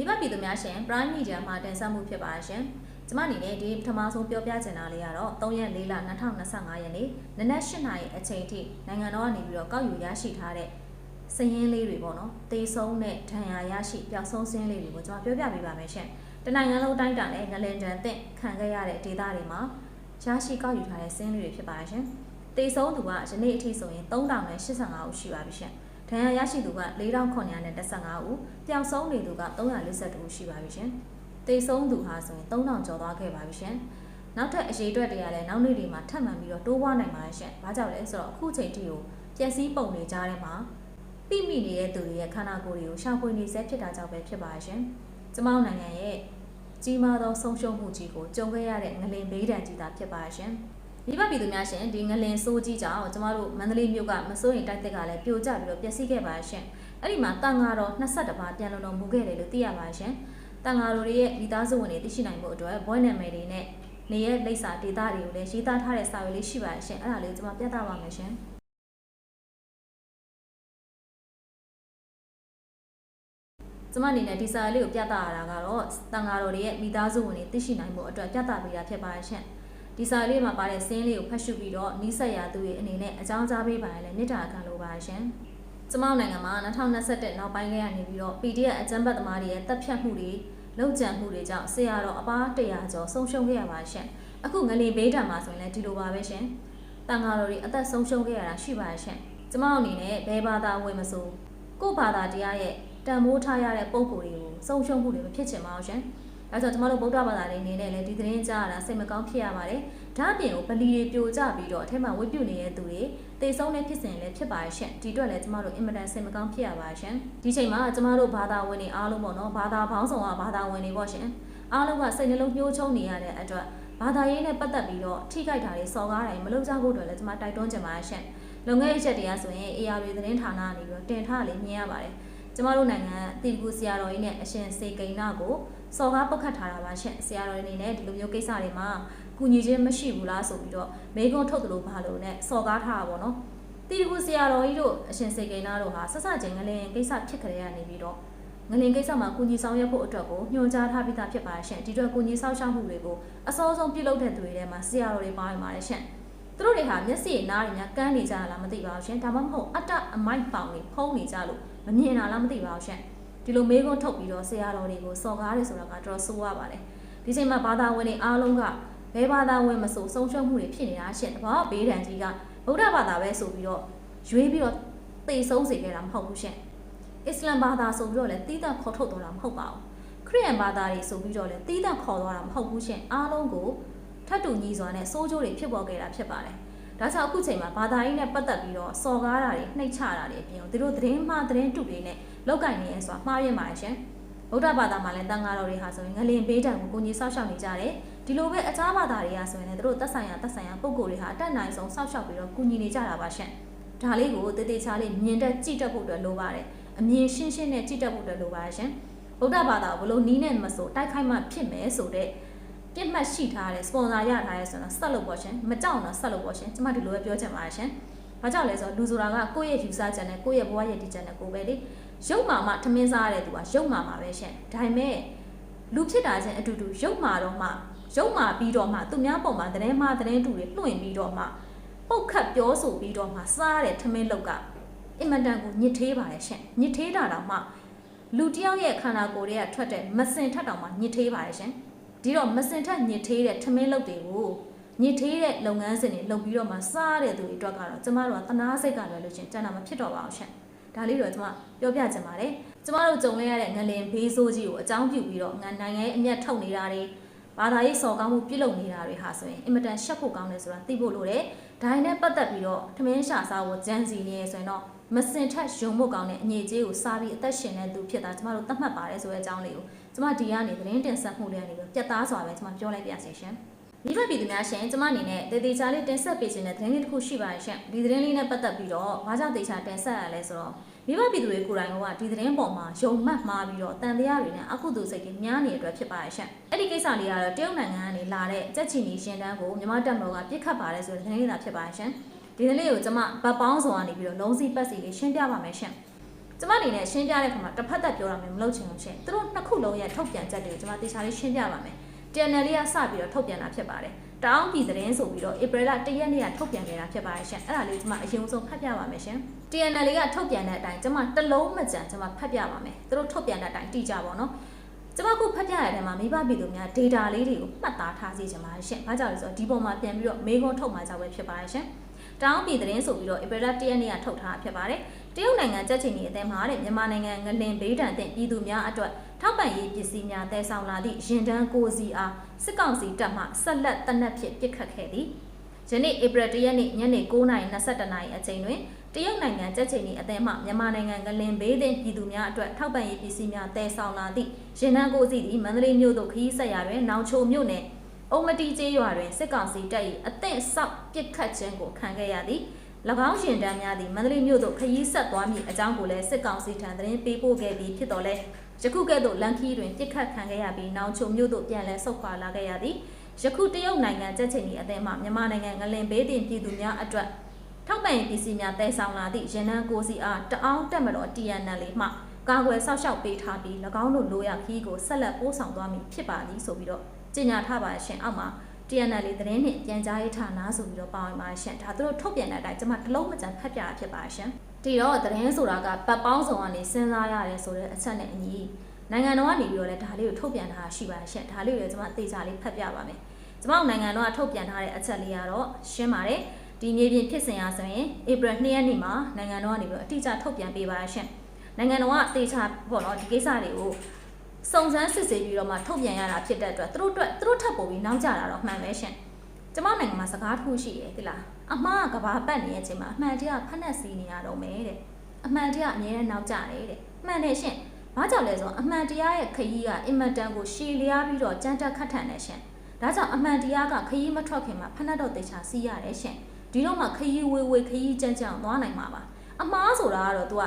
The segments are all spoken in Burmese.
ဒီဘက်ပြည်သူများရှင် Prime Media မှာတင်ဆက်မှုဖြစ်ပါရှင်ကျမအနေနဲ့ဒီပထမဆုံးပြောပြချင်တာလေးကတော့3ရက်4လ2025ရက်နေ့နနက်8နာရီအချိန်ထိနိုင်ငံတော်ကနေပြီးတော့ကောက်ယူရရှိထားတဲ့စည်ရင်းလေးတွေပေါ့နော်တေဆုံးတဲ့ဒဏ်ရာရရှိပျောက်ဆုံးစင်းလေးတွေကိုကျွန်မပြောပြပေးပါမယ်ရှင်တနိုင်ငံလုံးတိုင်းတာနဲ့ငလင်တန်တင့်ခံခဲ့ရတဲ့ဒေသတွေမှာရရှိကောက်ယူထားတဲ့စင်းလေးတွေဖြစ်ပါရှင်တေဆုံးသူကယနေ့အထိဆိုရင်3085ဦးရှိပါပြီရှင် ဒဏ်ရာရရှိသူက4915ဦးပျောက်ဆုံးနေသူက342ဦးရှိပါပြီရှင်တေဆုံးသူဟာဆိုရင်3000ကျော်သွားခဲ့ပါပြီရှင်နောက်ထပ်အရေးအတွက်တွေကလည်းနောက်နေ့တွေမှာထပ်မံပြီးတော့တိုးပွားနိုင်ပါရဲ့ရှင်။ဘာကြောင့်လဲဆိုတော့အခုချိန်ထိကိုပျက်စီးပုံတွေကြားထဲမှာပိမိနေတဲ့သူတွေရဲ့ခန္ဓာကိုယ်တွေကိုရှောင်ပွေနေစေဖြစ်တာကြောင့်ပဲဖြစ်ပါရဲ့ရှင်။ကျမတို့နိုင်ငံရဲ့ကြီးမားသောဆုံးရှုံးမှုကြီးကိုကြုံခဲ့ရတဲ့ငလင်ဘေးဒဏ်ကြီးတာဖြစ်ပါရဲ့ရှင်။ ဒီဘက်ပြည်သူများရှင်ဒီငလင်ဆိုးကြီးကြောင့်ကျမတို့မန္တလေးမြို့ကမစိုးရင်တိုက်သက်ကလည်းပြိုကျပြီးတော့ပျက်စီးခဲ့ပါရဲ့ရှင်။အဲ့ဒီမှာတန်ဃာတော်22ပါးပြန်လုံတော်မူခဲ့တယ်လို့သိရပါရဲ့ရှင်။တန်ဃာတော်တွေရဲ့မိသားစုဝင်တွေသိရှိနိုင်ဖို့အတွက်ဘွဲနာမည်တွေနဲ့နေရဲ့လိပ်စာဒေတာတွေကိုလည်းရေးသားထားတဲ့စာရွက်လေးရှိပါရဲ့ရှင်။အဲ့ဒါလေးကျွန်မပြသပါမယ်ရှင်။ကျမအနေနဲ့ဒီစာလေးကိုပြသရတာကတော့တန်ဃာတော်တွေရဲ့မိသားစုဝင်တွေသိရှိနိုင်ဖို့အတွက်ပြသပေးတာဖြစ်ပါရဲ့ရှင်။ ဒီစာလေးမှာပါတဲ့စင်းလေးကိုဖတ်ရှုပြီးတော့နီးစပ်ရာသူတွေအနေနဲ့အကြောင်းကြားပေးပါရင်လည်းမေတ္တာခံလိုပါရဲ့ရှင်။ကျမတို့နိုင်ငံမှာ2021နောက်ပိုင်းကရနေပြီးတော့ PDF အကြမ်းဖက်သမားတွေရဲ့တပ်ဖြတ်မှုတွေလုံခြံမှုတွေကြောင့်ဆရာတော်အပား100ကျော်ဆုံးရှုံးခဲ့ရပါရှင်။အခုငလင်ဘေးတံမှာဆိုရင်လည်းဒီလိုပါပဲရှင်။တန်ဃာတော်တွေအသက်ဆုံးရှုံးခဲ့ရတာရှိပါရဲ့ရှင်။ကျမတို့အနေနဲ့ဘယ်ဘာသာဝင်မဆိုကိုယ့်ဘာသာတရားရဲ့တန်မိုးထားရတဲ့ပုံကိုယ်တွေကိုဆုံးရှုံးမှုတွေမဖြစ်ချင်ပါဘူးရှင်။ အဲဆိုကျမတို့ဗုဒ္ဓဘာသာတွေအနေနဲ့လည်းဒီသတင်းကြားရတာစိတ်မကောင်းဖြစ်ရပါတယ်။ဒါအပြင်ကိုဗလီတွေပြိုကျပြီးတော့အထက်မှာဝိပုနေတဲ့သူတွေတေဆုံးတဲ့ဖြစ်စဉ်လည်းဖြစ်ပါရဲ့ရှင်။ဒီအတွက်လည်းကျမတို့အင်မတန်စိတ်မကောင်းဖြစ်ရပါရှင်။ဒီချိန်မှာကျမတို့ဘာသာဝင်တွေအားလုံးပေါ့နော်ဘာသာပေါင်းစုံကဘာသာဝင်တွေပေါ့ရှင်။အားလုံးကစိတ်နှလုံးညှိုးချုံနေရတဲ့အတွက်ဘာသာရေးနဲ့ပတ်သက်ပြီးတော့ထိခိုက်တာတွေစော်ကားတာတွေမလုပ်ကြဖို့အတွက်လည်းကျမတိုက်တွန်းချင်ပါရှင်။လုံခဲ့ရက်တရားဆိုရင် AR တွေသတင်းဌာနကနေပြီးတော့တင်ထားလေးမြင်ရပါတယ်။ကျမတို့နိုင်ငံတီကူဆရာတော်ကြီးနဲ့အရှင်စေကိန်းနာကို စော်ကားပုတ်ခတ်ထားတာပါရှင်ဆရာတော်အနေနဲ့ဒီလိုမျိုးကိစ္စတွေမှာကုညီချင်းမရှိဘူးလားဆိုပြီးတော့မေကွန်းထုတ်တယ်လို့ဘာလို့နဲ့စော်ကားထားတာပေါ့နော်တီကူဆရာတော်ကြီးတို့အရှင်စေကိန်းနာတို့ဟာဆက်စချင်းငလင်ကိစ္စဖြစ်ကြရနေပြီးတော့ငလင်ကိစ္စမှာကုညီဆောင်ရွက်ဖို့အတွက်ကိုညွှန်ကြားထားပြီးသားဖြစ်ပါရှင်ဒီအတွက်ကုညီဆောင်ရှောက်မှုတွေကိုအစောဆုံးပြုလုပ်တဲ့သူတွေထဲမှာဆရာတော်တွေပါဝင်ပါတယ်ရှင်သူတို့တွေဟာမျက်စိနားတွေများကန်းနေကြလားမသိပါဘူးရှင်ဒါမှမဟုတ်အတ္တအမိုက်ပေါင်တွေဖုံးနေကြလို့မမြင်တာလားမသိပါဘူးရှင် ဒီလိုမေးခွန်းထုတ်ပြီးတော့ဆရာတော်တွေကိုစော်ကားတယ်ဆိုတာကတော်တော်ဆိုးရပါတယ်ဒီချိန်မှာဘာသာဝင်တွေအားလုံးကဘယ်ဘာသာဝင်မဆိုဆုံးရှုံးမှုတွေဖြစ်နေတာရှင်တဘောဘေးဒဏ်ကြီးကဗုဒ္ဓဘာသာပဲဆိုပြီးတော့ရွေးပြီးတော့သိဆုံးစေခဲ့တာမဟုတ်ဘူးရှင်အစ္စလမ်ဘာသာဆိုပြီးတော့လည်းတီးသန့်ခေါ်ထုတ်သွားတာမဟုတ်ပါဘူးခရစ်ယာန်ဘာသာတွေဆိုပြီးတော့လည်းတီးသန့်ခေါ်သွားတာမဟုတ်ဘူးရှင်အားလုံးကိုထပ်တူညီစွာနဲ့စိုးကျိုးတွေဖြစ်ပေါ်ခဲ့တာဖြစ်ပါတယ်ဒါကြောင့်အခုချိန်မှာဘာသာရေးနဲ့ပတ်သက်ပြီးတော့စော်ကားတာတွေနှိပ်ချတာတွေအပြင်သူတို့သတင်းမှားသတင်းတုတွေနဲ့ လောက်ကင်နေရဲဆိုတာမှားရမှာရှင်ဗုဒ္ဓဘာသာမှာလည်းတန်ဃာတော်တွေဟာဆိုရင်ငလင်ဘေးတံကိုကိုကြီးဆောက်ရှောက်နေကြတယ်ဒီလိုပဲအခြားဘာသာတွေကဆိုရင်လည်းသူတို့သက်ဆိုင်ရာသက်ဆိုင်ရာပုံကိုယ်တွေဟာအတက်နိုင်ဆုံးဆောက်ရှောက်ပြီးတော့ကူညီနေကြတာပါရှင်ဒါလေးကိုတေးသေးချားလေးမြင်တတ်ကြည့်တတ်ဖို့အတွက်လိုပါတယ်အမြင်ရှင်းရှင်းနဲ့ကြည့်တတ်ဖို့အတွက်လိုပါတယ်ရှင်ဗုဒ္ဓဘာသာကိုဘလို့နီးနဲ့မဆိုတိုက်ခိုက်မှဖြစ်မယ်ဆိုတဲ့ပြစ်မှတ်ရှိထားတဲ့စပွန်ဆာရထားရဲဆိုတော့ဆက်လို့ပေါ့ရှင်မကြောက်တော့ဆက်လို့ပေါ့ရှင်ကျမဒီလိုပဲပြောချင်ပါတယ်ရှင်ဘာကြောင့်လဲဆိုတော့လူဆိုတာကကိုယ့်ရဲ့ယူဆချက်နဲ့ကိုယ့်ရဲ့ဘဝရဲ့ဒီချက်နဲ့ကိုယ်ပဲလေ ရုပ်မာမှထမင်းစားရတဲ့သူကရုပ်မာမှာပဲရှင်ဒါပေမဲ့လူဖြစ်တာချင်းအတူတူရုပ်မာတော့မှရုပ်မာပြီးတော့မှသူများပုံမှာသတင်းမှားသတင်းတူတွေလွှင့်ပြီးတော့မှပုတ်ခတ်ပြောဆိုပြီးတော့မှစားတဲ့ထမင်းလောက်ကအင်မတန်ကိုညစ်သေးပါတယ်ရှင်ညစ်သေးတာတော့မှလူတယောက်ရဲ့ခန္ဓာကိုယ်တွေကထွက်တဲ့မစင်ထက်တောင်မှညစ်သေးပါတယ်ရှင်ဒီတော့မစင်ထက်ညစ်သေးတဲ့ထမင်းလုတ်တွေကိုညစ်သေးတဲ့လုပ်ငန်းစဉ်တွေလုပ်ပြီးတော့မှစားတဲ့သူတွေအတွက်ကတော့ကျမတို့ကသနာစိတ်ကလွယ်လို့ရှင်ကျန်တာမဖြစ်တော့ပါဘူးရှင် ဒါလေးတော့ကျမပြောပြချင်ပါတယ်ကျမတို့ကြုံရတဲ့ငလင်ဘေးဆိုးကြီးကိုအကြောင်းပြုပြီးတော့ငန်နိုင်ငံရဲ့အမျက်ထုတ်နေတာတွေဘာသာရေးစော်ကားမှုပြုလုပ်နေတာတွေဟာဆိုရင်အင်မတန်ရှက်ဖို့ကောင်းတယ်ဆိုတာသိဖို့လိုတယ်ဒါနဲ့ပတ်သက်ပြီးတော့ထမင်းရှာစားဖို့ကြံစီနေရဆိုရင်တော့မစင်ထက်ယုံဖို့ကောင်းတဲ့အငြိကျေးကိုစားပြီးအသက်ရှင်တဲ့သူဖြစ်တာကျမတို့သတ်မှတ်ပါတယ်ဆိုတဲ့အကြောင်းလေးကိုကျမဒီကနေသတင်းတင်ဆက်မှုလေးကနေပြီးပြတ်သားစွာပဲကျမပြောလိုက်ပြစီရှင်မိဘပြည်သူများရှင်ကျမအနေနဲ့တေတေချာလေးတင်ဆက်ပေးခြင်းတဲ့သတင်းလေးတစ်ခုရှိပါရှင်ဒီသတင်းလေးနဲ့ပတ်သက်ပြီးတော့ဘာကြောင့်တေချာတင်ဆက်ရလဲဆိုတော့ မိဘပြည်သူတွေကိုယ်တိုင်ကဒီသတင်းပေါ်မှာယုံမှတ်မှားပြီးတော့တန်တရားတွေနဲ့အကုသိုလ်စိတ်တွေများနေတဲ့အတွက်ဖြစ်ပါရဲ့ရှင်အဲ့ဒီကိစ္စလေးကတော့တရုတ်နိုင်ငံကနေလာတဲ့ကြက်ချီနီရှင်တန်းကိုမြန်မာတပ်မတော်ကပြစ်ခတ်ပါတယ်ဆိုတဲ့သတင်းလေးသာဖြစ်ပါရဲ့ရှင်ဒီနေ့လေးကိုကျမဗတ်ပေါင်းဆောင်ကနေပြီးတော့လုံးစီပတ်စီလေးရှင်းပြပါမယ်ရှင်ပကျမအနေနဲ့ရှင်းပြတဲ့ခါမှာတစ်ဖက်သက်ပြောရမယ်မလုပ်ချင်လို့ရှင်သူတို့နှစ်ခုလုံးရဲ့ထုတ်ပြန်ချက်တွေကိုကျမတေချာလေးရှင်းပြပါမယ် TNL လေးကစပြီးတော့ထုတ်ပြန်တာဖြစ်ပါတယ်တောင်းပြည်သတင်းဆိုပြီးတော့ဧပြီလ1ရက်နေ့ကထုတ်ပြန်ခဲ့တာဖြစ်ပါတယ်ရှင်အဲ့ဒါလေးကျမအရင်ဆုံးဖတ်ပြပါမယ်ရှင် TNL လေးကထုတ်ပြန်တဲ့အတိုင်းကျမတစ်လုံးမကြံကျမဖတ်ပြပါမယ်သူတို့ထုတ်ပြန်တဲ့အတိုင်းတိကျပါတော့ကျမခုဖတ်ပြရတဲ့မှာမိဘပြည်သူများ data လေးတွေကိုမှတ်သားထားစီချင်ပါတယ်ရှင်။ဘာကြောင့်လဲဆိုတော့ဒီပုံမှာပြန်ပြီးတော့မေးခွန်းထုတ်မှာကြောက်ပဲဖြစ်ပါတယ်ရှင်။တောင်းပြည်သတင်းဆိုပြီးတော့ဧပြီလ1ရက်နေ့ကထုတ်ထားတာဖြစ်ပါတယ်။တရုတ်နိုင်ငံကြက်ချင်နေအသင်းမှာတဲ့မြန်မာနိုင်ငံငလင်ဘေးဒဏ်တဲ့ပြည်သူများအတွက်ထောက်ပံ့ရေးပစ္စည်းများတည်ဆောင်လာသည့်ရင်တန်းကိုစီအားစစ်ကောင်စီတပ်မှဆက်လက်တနက်ဖြစ်ပစ်ခတ်ခဲ့သည်။ယနေ့ဧပြီ1ရက်နေ့ညနေ9:22နာရီအချိန်တွင်တ ရုတ်နိုင်ငံကြက်ချင်နေအသင်းမှမြန်မာနိုင်ငံငလင်ဘေးသင့်ပြည်သူများအတွက်ထောက်ပံ့ရေးပစ္စည်းများတည်ဆောင်လာသည့်ရင်တန်းကိုစီသည်မန္တလေးမြို့သို့ခရီးဆက်ရာတွင်နောင်ချိုမြို့နယ်အုံမတီကျေးရွာတွင်စစ်ကောင်စီတပ်၏အသင့်ဆောက်ပစ်ခတ်ခြင်းကိုခံခဲ့ရသည်၎င်းရှင်တန်းများသည်မန္တလေးမြို့သို့ခရီးဆက်သွားမည့်အကြောင်းကိုလည်းစစ်ကောင်စီထံသတင်းပေးပို့ခဲ့ပြီးဖြစ်တော်လဲယခုကဲ့သို့လန်ခီတွင်ပစ်ခတ်ခံခဲ့ရပြီးနောင်ချိုမြို့သို့ပြန်လည်ဆုတ်ခွာလာခဲ့ရသည်ယခုတရုတ်နိုင်ငံကြက်ချင်ဤအသင်းမှမြန်မာနိုင်ငံငလင်ဘေးတင်ပြည်သူများအတွက် ထောက်ပံ့ရေးပစ္စည်းများတည်ဆောင်လာသည့်ရန်နန်းကိုစီအားတအောင်းတက်မတော် TNL လေးမှကာကွယ်ဆောက်ရှောက်ပေးထားပြီး၎င်းတို့လိုရခီးကိုဆက်လက်ပို့ဆောင်သွားမည်ဖြစ်ပါသည်ဆိုပြီးတော့ကြေညာထားပါရှင်အောက်မှာ TNL လေးသတင်းနဲ့ပြန်ကြားရေးဌာနဆိုပြီးတော့ပါဝင်ပါရှင်ဒါသူတို့ထုတ်ပြန်တဲ့အတိုင်းကျွန်မတစ်လုံးမကြံဖတ်ပြတာဖြစ်ပါရှင်ဒီတော့သတင်းဆိုတာကပတ်ပေါင်းစုံကနေစဉ်းစားရတယ်ဆိုတဲ့အချက်နဲ့အညီနိုင်ငံတော်ကနေပြီးတော့လည်းဒါလေးကိုထုတ်ပြန်ထားရှိပါရှင်ဒါလေးကိုလည်းကျွန်မသေချာလေးဖတ်ပြပါမယ်ကျွန်မနိုင်ငံတော်ကထုတ်ပြန်ထားတဲ့အချက်လေးကတော့ရှင်းပါတယ် ဒီမြေပြင်ဖြစ်စဉ်အားဆိုရင်ဧပြီ2ရက်နေ့မှာနိုင်ငံတော်ကနေပြီးတော့အတိအကျထုတ်ပြန်ပေးပါရှင်နိုင်ငံတော်ကသေချာပေါ့နော်ဒီကိစ္စတွေကိုစုံစမ်းစစ်ဆေးပြီးတော့မှထုတ်ပြန်ရတာဖြစ်တဲ့အတွက်သူတို့အတွက်သူတို့ထပ်ပို့ပြီးနောက်ကျတာတော့မှန်ပဲရှင်ကျမနိုင်ငံမှာစကားတစ်ခုရှိတယ်ဒီလားအမှားကကဘာပတ်နေတဲ့အချိန်မှာအမှန်တရားဖက်နှက်စီးနေရတော့မယ်တဲ့အမှန်တရားအမြဲတမ်းနောက်ကျတယ်တဲ့မှန်တယ်ရှင်ဘာကြောင့်လဲဆိုတော့အမှန်တရားရဲ့ခရီးကအင်မတန်ကိုရှည်လျားပြီးတော့ကြမ်းတက်ခတ်ထန်နေရှင်ဒါကြောင့်အမှန်တရားကခရီးမထွက်ခင်မှာဖက်နှက်တော့တေချာစီးရတယ်ရှင် ဒီတော့မှခရီးဝေးဝေးခရီးကြမ်းကြမ်းသွားနိုင်မှာပါအမှားဆိုတာကတော့ तू က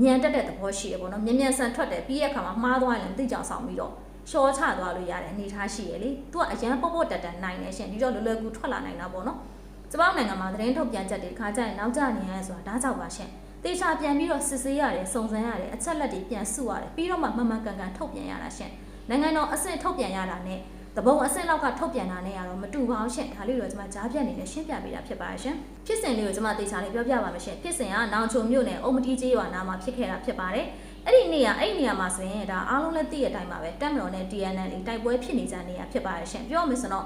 မြန်တက်တဲ့သဘောရှိရပေါ့နော်မြန်မြန်ဆန်ထွက်တယ်ပြီးတဲ့အခါမှာမှားသွားရင်လည်းသိကြောင်ဆောင်ပြီးတော့ရှော့ချသွားလို့ရတဲ့အနေအထားရှိရလေ။ तू ကအရန်ပေါ့ပေါ့တက်တက်နိုင်နေရှင်ဒီတော့လွယ်လွယ်ကူထွက်လာနိုင်တာပေါ့နော်။ကျပောက်နိုင်ငံမှာသတင်းထုတ်ပြန်ချက်တွေခါကြရင်နောက်ကျနေရဲဆိုတာဒါကြောင့်ပါရှင်။တေချာပြန်ပြီးတော့စစ်ဆေးရတယ်စုံစမ်းရတယ်အချက်လက်တွေပြန်စုရတယ်ပြီးတော့မှမှန်မှန်ကန်ကန်ထုတ်ပြန်ရတာရှင်။နိုင်ငံတော်အဆင့်ထုတ်ပြန်ရတာနဲ့ တဘုံအဆင့်လောက်ကထုတ်ပြန်တာနဲ့ကတော့မတူပါဘူးရှင်ဒါလေးတော့ကျွန်မကြားပြတ်နေနဲ့ရှင်းပြပေးတာဖြစ်ပါရှင်ဖြစ်စဉ်လေးကိုကျွန်မတေချာလေးပြောပြပါမယ်ရှင်ဖြစ်စဉ်ကနောင်ချုံမြို့နယ်အုံမတီကျေးရွာနာမှာဖြစ်ခဲ့တာဖြစ်ပါတယ်အဲ့ဒီနေရာအဲ့ဒီနေရာမှာဆိုရင်ဒါအားလုံးလည်းသိတဲ့အတိုင်းပါပဲတက်မတော်နဲ့ TNL တိုက်ပွဲဖြစ်နေကြနေရဖြစ်ပါတယ်ရှင်ပြောမယ်ဆိုတော့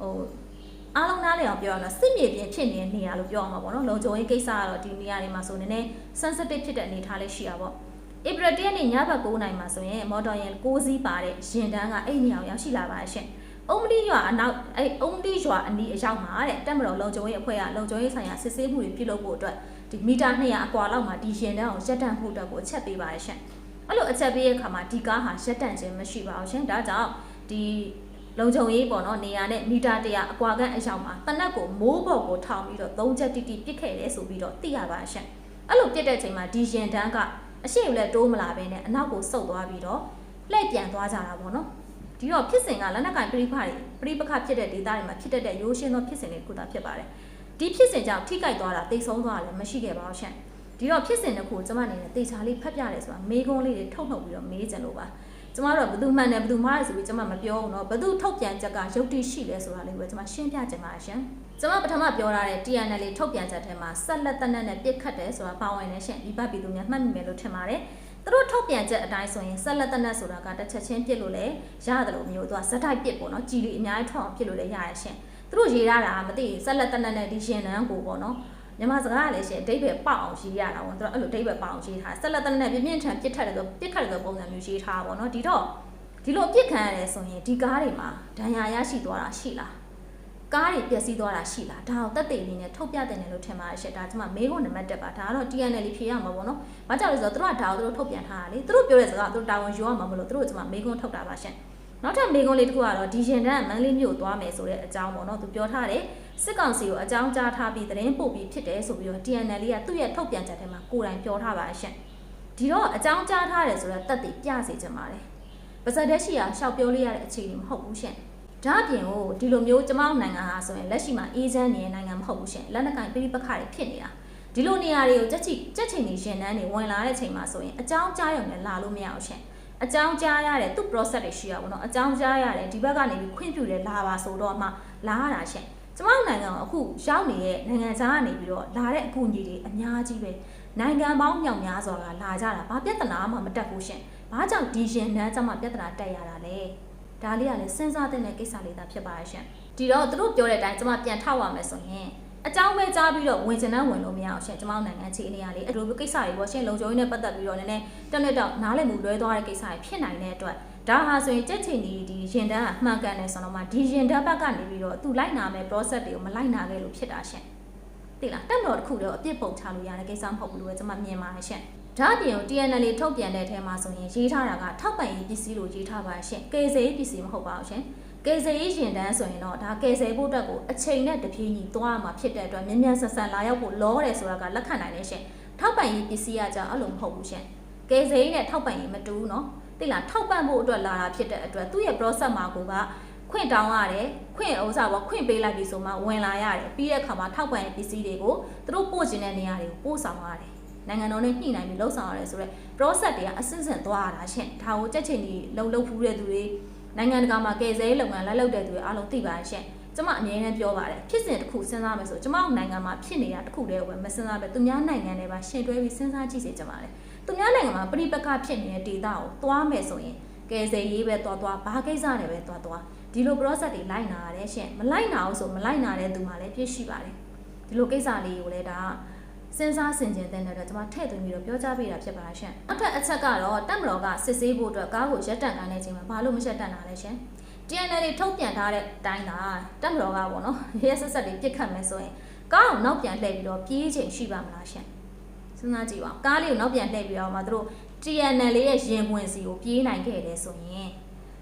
ဟိုအားလုံးနားလည်အောင်ပြောရအောင်စစ်မြေပြင်ဖြစ်နေတဲ့နေရာလို့ပြောအောင်ပါပေါ့နော်လုံခြုံရေးကိစ္စကတော့ဒီနေရာတွေမှာဆိုနေနေ sensitive ဖြစ်တဲ့အနေအထားလေးရှိတာပေါ့ ဧပြီ၁ရက်နေ့ညဘက်9:00နာရီမှာဆိုရင်မော်တော်ယာဉ်6စီးပါတဲ့ရင်တန်းကအဲ့နေရာကိုရောက်ရှိလာပါရှင်။အုံမတိရွာအနောက်အဲ့အုံမတိရွာအနီးအရောက်မှာတဲ့တက်မတော်လုံခြုံရေးအဖွဲ့ကလုံခြုံရေးဆိုင်ရာစစ်ဆေးမှုတွေပြုလုပ်ဖို့အတွက်ဒီမီတာ200အကွာလောက်မှာဒီရင်တန်းကိုရက်တန့်ဖို့အတွက်ကိုအချက်ပေးပါရှင်။အဲ့လိုအချက်ပေးတဲ့အခါမှာဒီကားဟာရက်တန့်ခြင်းမရှိပါဘူးရှင်။ဒါကြောင့်ဒီလုံခြုံရေးပေါ့နော်နေရာနဲ့မီတာ100အကွာခန့်အရောက်မှာတနက်ကိုမိုးဘော်ကိုထောင်ပြီးတော့သုံးချက်တိတိပစ်ခဲ့တယ်ဆိုပြီးတော့သိရပါရှင်။အဲ့လိုပစ်တဲ့ချိန်မှာဒီရင်တန်းက အရှိကိုလည်းတိုးမလာဘဲနဲ့အနောက်ကိုဆုတ်သွားပြီးတော့လှည့်ပြန်သွားကြတာပေါ့နော်ဒီတော့ဖြစ်စဉ်ကလက်နက်ကင်ပြိပခတွေပြိပခဖြစ်တဲ့ဒေသတွေမှာဖြစ်တတ်တဲ့ရိုးရှင်းသောဖြစ်စဉ်တွေခုသာဖြစ်ပါတယ်ဒီဖြစ်စဉ်ကြောင့်ထိကြိုက်သွားတာတိတ်ဆုံးသွားတာလည်းမရှိခဲ့ပါဘူးရှင့်ဒီတော့ဖြစ်စဉ်တစ်ခုကျွန်မအနေနဲ့တေချာလေးဖတ်ပြတယ်ဆိုတာမေးခွန်းလေးတွေထုတ်နှုတ်ပြီးတော့မေးကြလို့ပါကျမတို့ဘယ်သူမှန်တယ်ဘယ်သူမှားတယ်ဆိုပြီးကျမမပြောဘူးเนาะဘယ်သူထုတ်ပြန်ချက်ကရုပ်တိရှိလဲဆိုတာလေးကိုကျမရှင်းပြချင်ပါရှင် ကျမပထမပြောထားတဲ့ TNL ထုတ်ပြန်ချက်ထဲမှာဆက်လက်တနက်နဲ့ပြစ်ခတ်တယ်ဆိုတာပါဝင်နေရှင်ဒီပတ်ပြည်သူများမှတ်မိမယ်လို့ထင်ပါတယ်သူတို့ထုတ်ပြန်ချက်အတိုင်းဆိုရင်ဆက်လက်တနက်ဆိုတာကတစ်ချက်ချင်းပြစ်လို့လေရတယ်လို့မျိုးသူကဇက်တိုက်ပြစ်ပေါ့နော်ကြည်လီအများကြီးထွက်အောင်ပြစ်လို့လေရရရှင်သူတို့ရေးထားတာမသိဆက်လက်တနက်နဲ့ဒီရှင်နန်းကိုပေါ့နော်မြန်မာစကားကလည်းရှင်အတိတ်ပဲပေါအောင်ရေးရတာပေါ့သူတို့အဲ့လိုအတိတ်ပဲပေါအောင်ရေးထားဆက်လက်တနက်နဲ့ပြင်းပြင်းထန်ပြစ်ထက်တယ်ဆိုပြစ်ခတ်တယ်ဆိုပုံစံမျိုးရေးထားပါပေါ့နော်ဒီတော့ဒီလိုအပြစ်ခံရတယ်ဆိုရင်ဒီကားတွေမှာဒဏ်ရာရရှိသွားတာရှိလား ကားတွေပျက်စီးသွားတာရှိလားဒါကိုတက်တေလေးနဲ့ထုတ်ပြတယ်လို့ထင်ပါတယ်ရှင့်ဒါကျမမေးခွန်းနံပါတ်1ပါဒါကတော့ TNL ဖြေရမှာပေါ့နော်ဘာကြောင့်လဲဆိုတော့သူတို့ကဒါကိုသူတို့ထုတ်ပြန်ထားတာလေသူတို့ပြောတဲ့စကားသူတို့တာဝန်ယူရမှာမလို့သူတို့ကျမမေးခွန်းထုတ်တာပါရှင့်နောက်ထပ်မေးခွန်းလေးတစ်ခုကတော့ဒီရှင်တန်းမန်းလေးမြို့သွားမယ်ဆိုတဲ့အကြောင်းပေါ့နော်သူပြောထားတယ်စစ်ကောင်စီကိုအကြောင်းကြားထားပြီးသတင်းပို့ပြီးဖြစ်တယ်ဆိုပြီးတော့ TNL ကသူ့ရဲ့ထုတ်ပြန်ချက်ထဲမှာကိုယ်တိုင်ပြောထားပါရှင့်ဒီတော့အကြောင်းကြားထားတယ်ဆိုတော့တက်တည်ပြစေချင်ပါတယ်ပါဇက်တက်ရှိရာရှောက်ပြောလေးရတဲ့အခြေအနေမဟုတ်ဘူးရှင့် ဒါအပြင်ကိုဒီလိုမျိုးကျမတို့နိုင်ငံဟာဆိုရင်လက်ရှိမှာအေးချမ်းနေတဲ့နိုင်ငံမဟုတ်ဘူးရှင်လက်နက်ကင်ပြိပခါတွေဖြစ်နေတာဒီလိုနေရာတွေကိုကြက်ချီကြက်ချိန်နေရှင်တန်းနေဝင်လာတဲ့ချိန်မှာဆိုရင်အကြောင်းကြားရုံနဲ့လာလို့မရအောင်ရှင်အကြောင်းကြားရတယ်သူ process တွေရှိရပါတော့အကြောင်းကြားရတယ်ဒီဘက်ကနေပြီးခွင့်ပြုတယ်လာပါဆိုတော့မှလာရတာရှင်ကျမတို့နိုင်ငံကအခုရောက်နေတဲ့နိုင်ငံခြားကနေပြီးတော့လာတဲ့အကူအညီတွေအများကြီးပဲနိုင်ငံပေါင်းမြောက်များစွာကလာကြတာဘာပြဿနာမှမတက်ဘူးရှင်ဘာကြောင့်ဒီရှင်တန်းကျမှပြဿနာတက်ရတာလဲ ဒါလေးကလည်းစဉ်းစားတဲ့ကိစ္စလေးသာဖြစ်ပါရဲ့ရှင်ဒီတော့သူတို့ပြောတဲ့အတိုင်းကျမပြန်ထောက်ရမယ်ဆိုရင်အကြောင်းပဲကြားပြီးတော့ဝင်ချင်တဲ့ဝင်လို့မရအောင်ရှင်ကျမတို့နိုင်ငံခြေအနေရလေးအလိုလိုကိစ္စတွေပေါ့ရှင်လုံခြုံရေးနဲ့ပတ်သက်ပြီးတော့နည်းနည်းတက်လက်တော့နားလည်မှုလွဲသွားတဲ့ကိစ္စတွေဖြစ်နိုင်တဲ့အတွက်ဒါဟာဆိုရင်ကြက်ချင်ဒီဒီရင်တန်းကမှန်ကန်တယ်ဆိုတော့မှဒီရင်တန်းဘက်ကနေပြီးတော့သူလိုက်နာမယ် process တွေကိုမလိုက်နာခဲ့လို့ဖြစ်တာရှင်သိလားတက်တော်တစ်ခုတော့အပြစ်ပုံချလို့ရတဲ့ကိစ္စမဟုတ်ဘူးလို့ပဲကျမမြင်ပါတယ်ရှင် ။ဒါ့အပြင် TNL ထုတ်ပြန်တဲ့အထဲမှာဆိုရင်ရေးထားတာကထောက်ပံ့ရေးပစ္စည်းလို့ရေးထားပါရှင်။ကယ်ဆယ်ရေးပစ္စည်းမဟုတ်ပါဘူးရှင်။ကယ်ဆယ်ရေးရင်တန်းဆိုရင်တော့ဒါကယ်ဆယ်ဖို့အတွက်ကိုအချိန်နဲ့တပြေးညီသွားမှာဖြစ်တဲ့အတွက်မြန်မြန်ဆန်ဆန်လာရောက်ဖို့လောတယ်ဆိုတာကလက်ခံနိုင်တယ်ရှင်။ထောက်ပံ့ရေးပစ္စည်းကကြောင့်အဲ့လိုမဟုတ်ဘူးရှင်။ကယ်ဆယ်ရေးနဲ့ထောက်ပံ့ရေးမတူဘူးနော်။တိလားထောက်ပံ့ဖို့အတွက်လာတာဖြစ်တဲ့အတွက်သူ့ရဲ့ process မှာကိုကခွင့်တောင်းရတယ်ခွင့်ဥစားပေါ့ခွင့်ပေးလိုက်ပြီဆိုမှဝင်လာရတယ်ပြီးတဲ့အခါမှာထောက်ပံ့ရေးပစ္စည်းတွေကိုသူတို့ပို့ချင်တဲ့နေရာတွေကိုပို့ဆောင်ရတယ် နိုင်ငံတော်နဲ့ညှိနှိုင်းပြီးလှုပ်ဆောင်ရတယ်ဆိုတော့ process တွေကအစစ်စစ်သွားရတာရှင်ဒါကိုကြက်ချင်ကြီးလှုပ်လှုပ်ဖူးတဲ့သူတွေနိုင်ငံတကာမှာကယ်ဆယ်ရေးလုပ်ငန်းလိုက်လုပ်တဲ့သူတွေအားလုံးသိပါရှင်ကျမအမြဲတမ်းပြောပါတယ်ဖြစ်စဉ်တစ်ခုစဉ်းစားမယ်ဆိုကျမတို့နိုင်ငံမှာဖြစ်နေတာတစ်ခုတည်းပဲမစဉ်းစားပဲသူများနိုင်ငံတွေပါရှင်တွဲပြီးစဉ်းစားကြည့်စေချင်ပါတယ်သူများနိုင်ငံမှာပြိပက္ခဖြစ်နေတဲ့ဒေတာကိုသွားမယ်ဆိုရင်ကယ်ဆယ်ရေးပဲသွားသွားဘာကိစ္စတွေပဲသွားသွားဒီလို process တွေလိုက်နာရတယ်ရှင်မလိုက်နာအောင်ဆိုမလိုက်နာတဲ့သူမှလည်းပြည့်ရှိပါတယ်ဒီလိုကိစ္စလေးကိုလည်းဒါ စဉ်းစားဆင်ခြင်တဲ့အတွက်ကျွန်မထည့်သွင်းပြီးတော့ပြောကြားပေးတာဖြစ်ပါရှင်။နောက်ထပ်အချက်ကတော့တက်မတော်ကစစ်ဆေးဖို့အတွက်ကားကိုရက်တန့်ခိုင်းတဲ့အချိန်မှာဘာလို့မရက်တန့်တာလဲရှင်။ TNL ထုတ်ပြန်ထားတဲ့အတိုင်းသာတက်မတော်ကပေါ့နော်ရဲဆက်ဆက်လေးပြစ်ခတ်မယ်ဆိုရင်ကားကိုနောက်ပြန်လှည့်ပြီးတော့ပြေးချိန်ရှိပါမလားရှင်။စဉ်းစားကြည့်ပါကားလေးကိုနောက်ပြန်လှည့်ပြီးတော့မှသူတို့ TNL ရဲ့ရင်ဝင်စီကိုပြေးနိုင်ခဲ့တယ်ဆိုရင်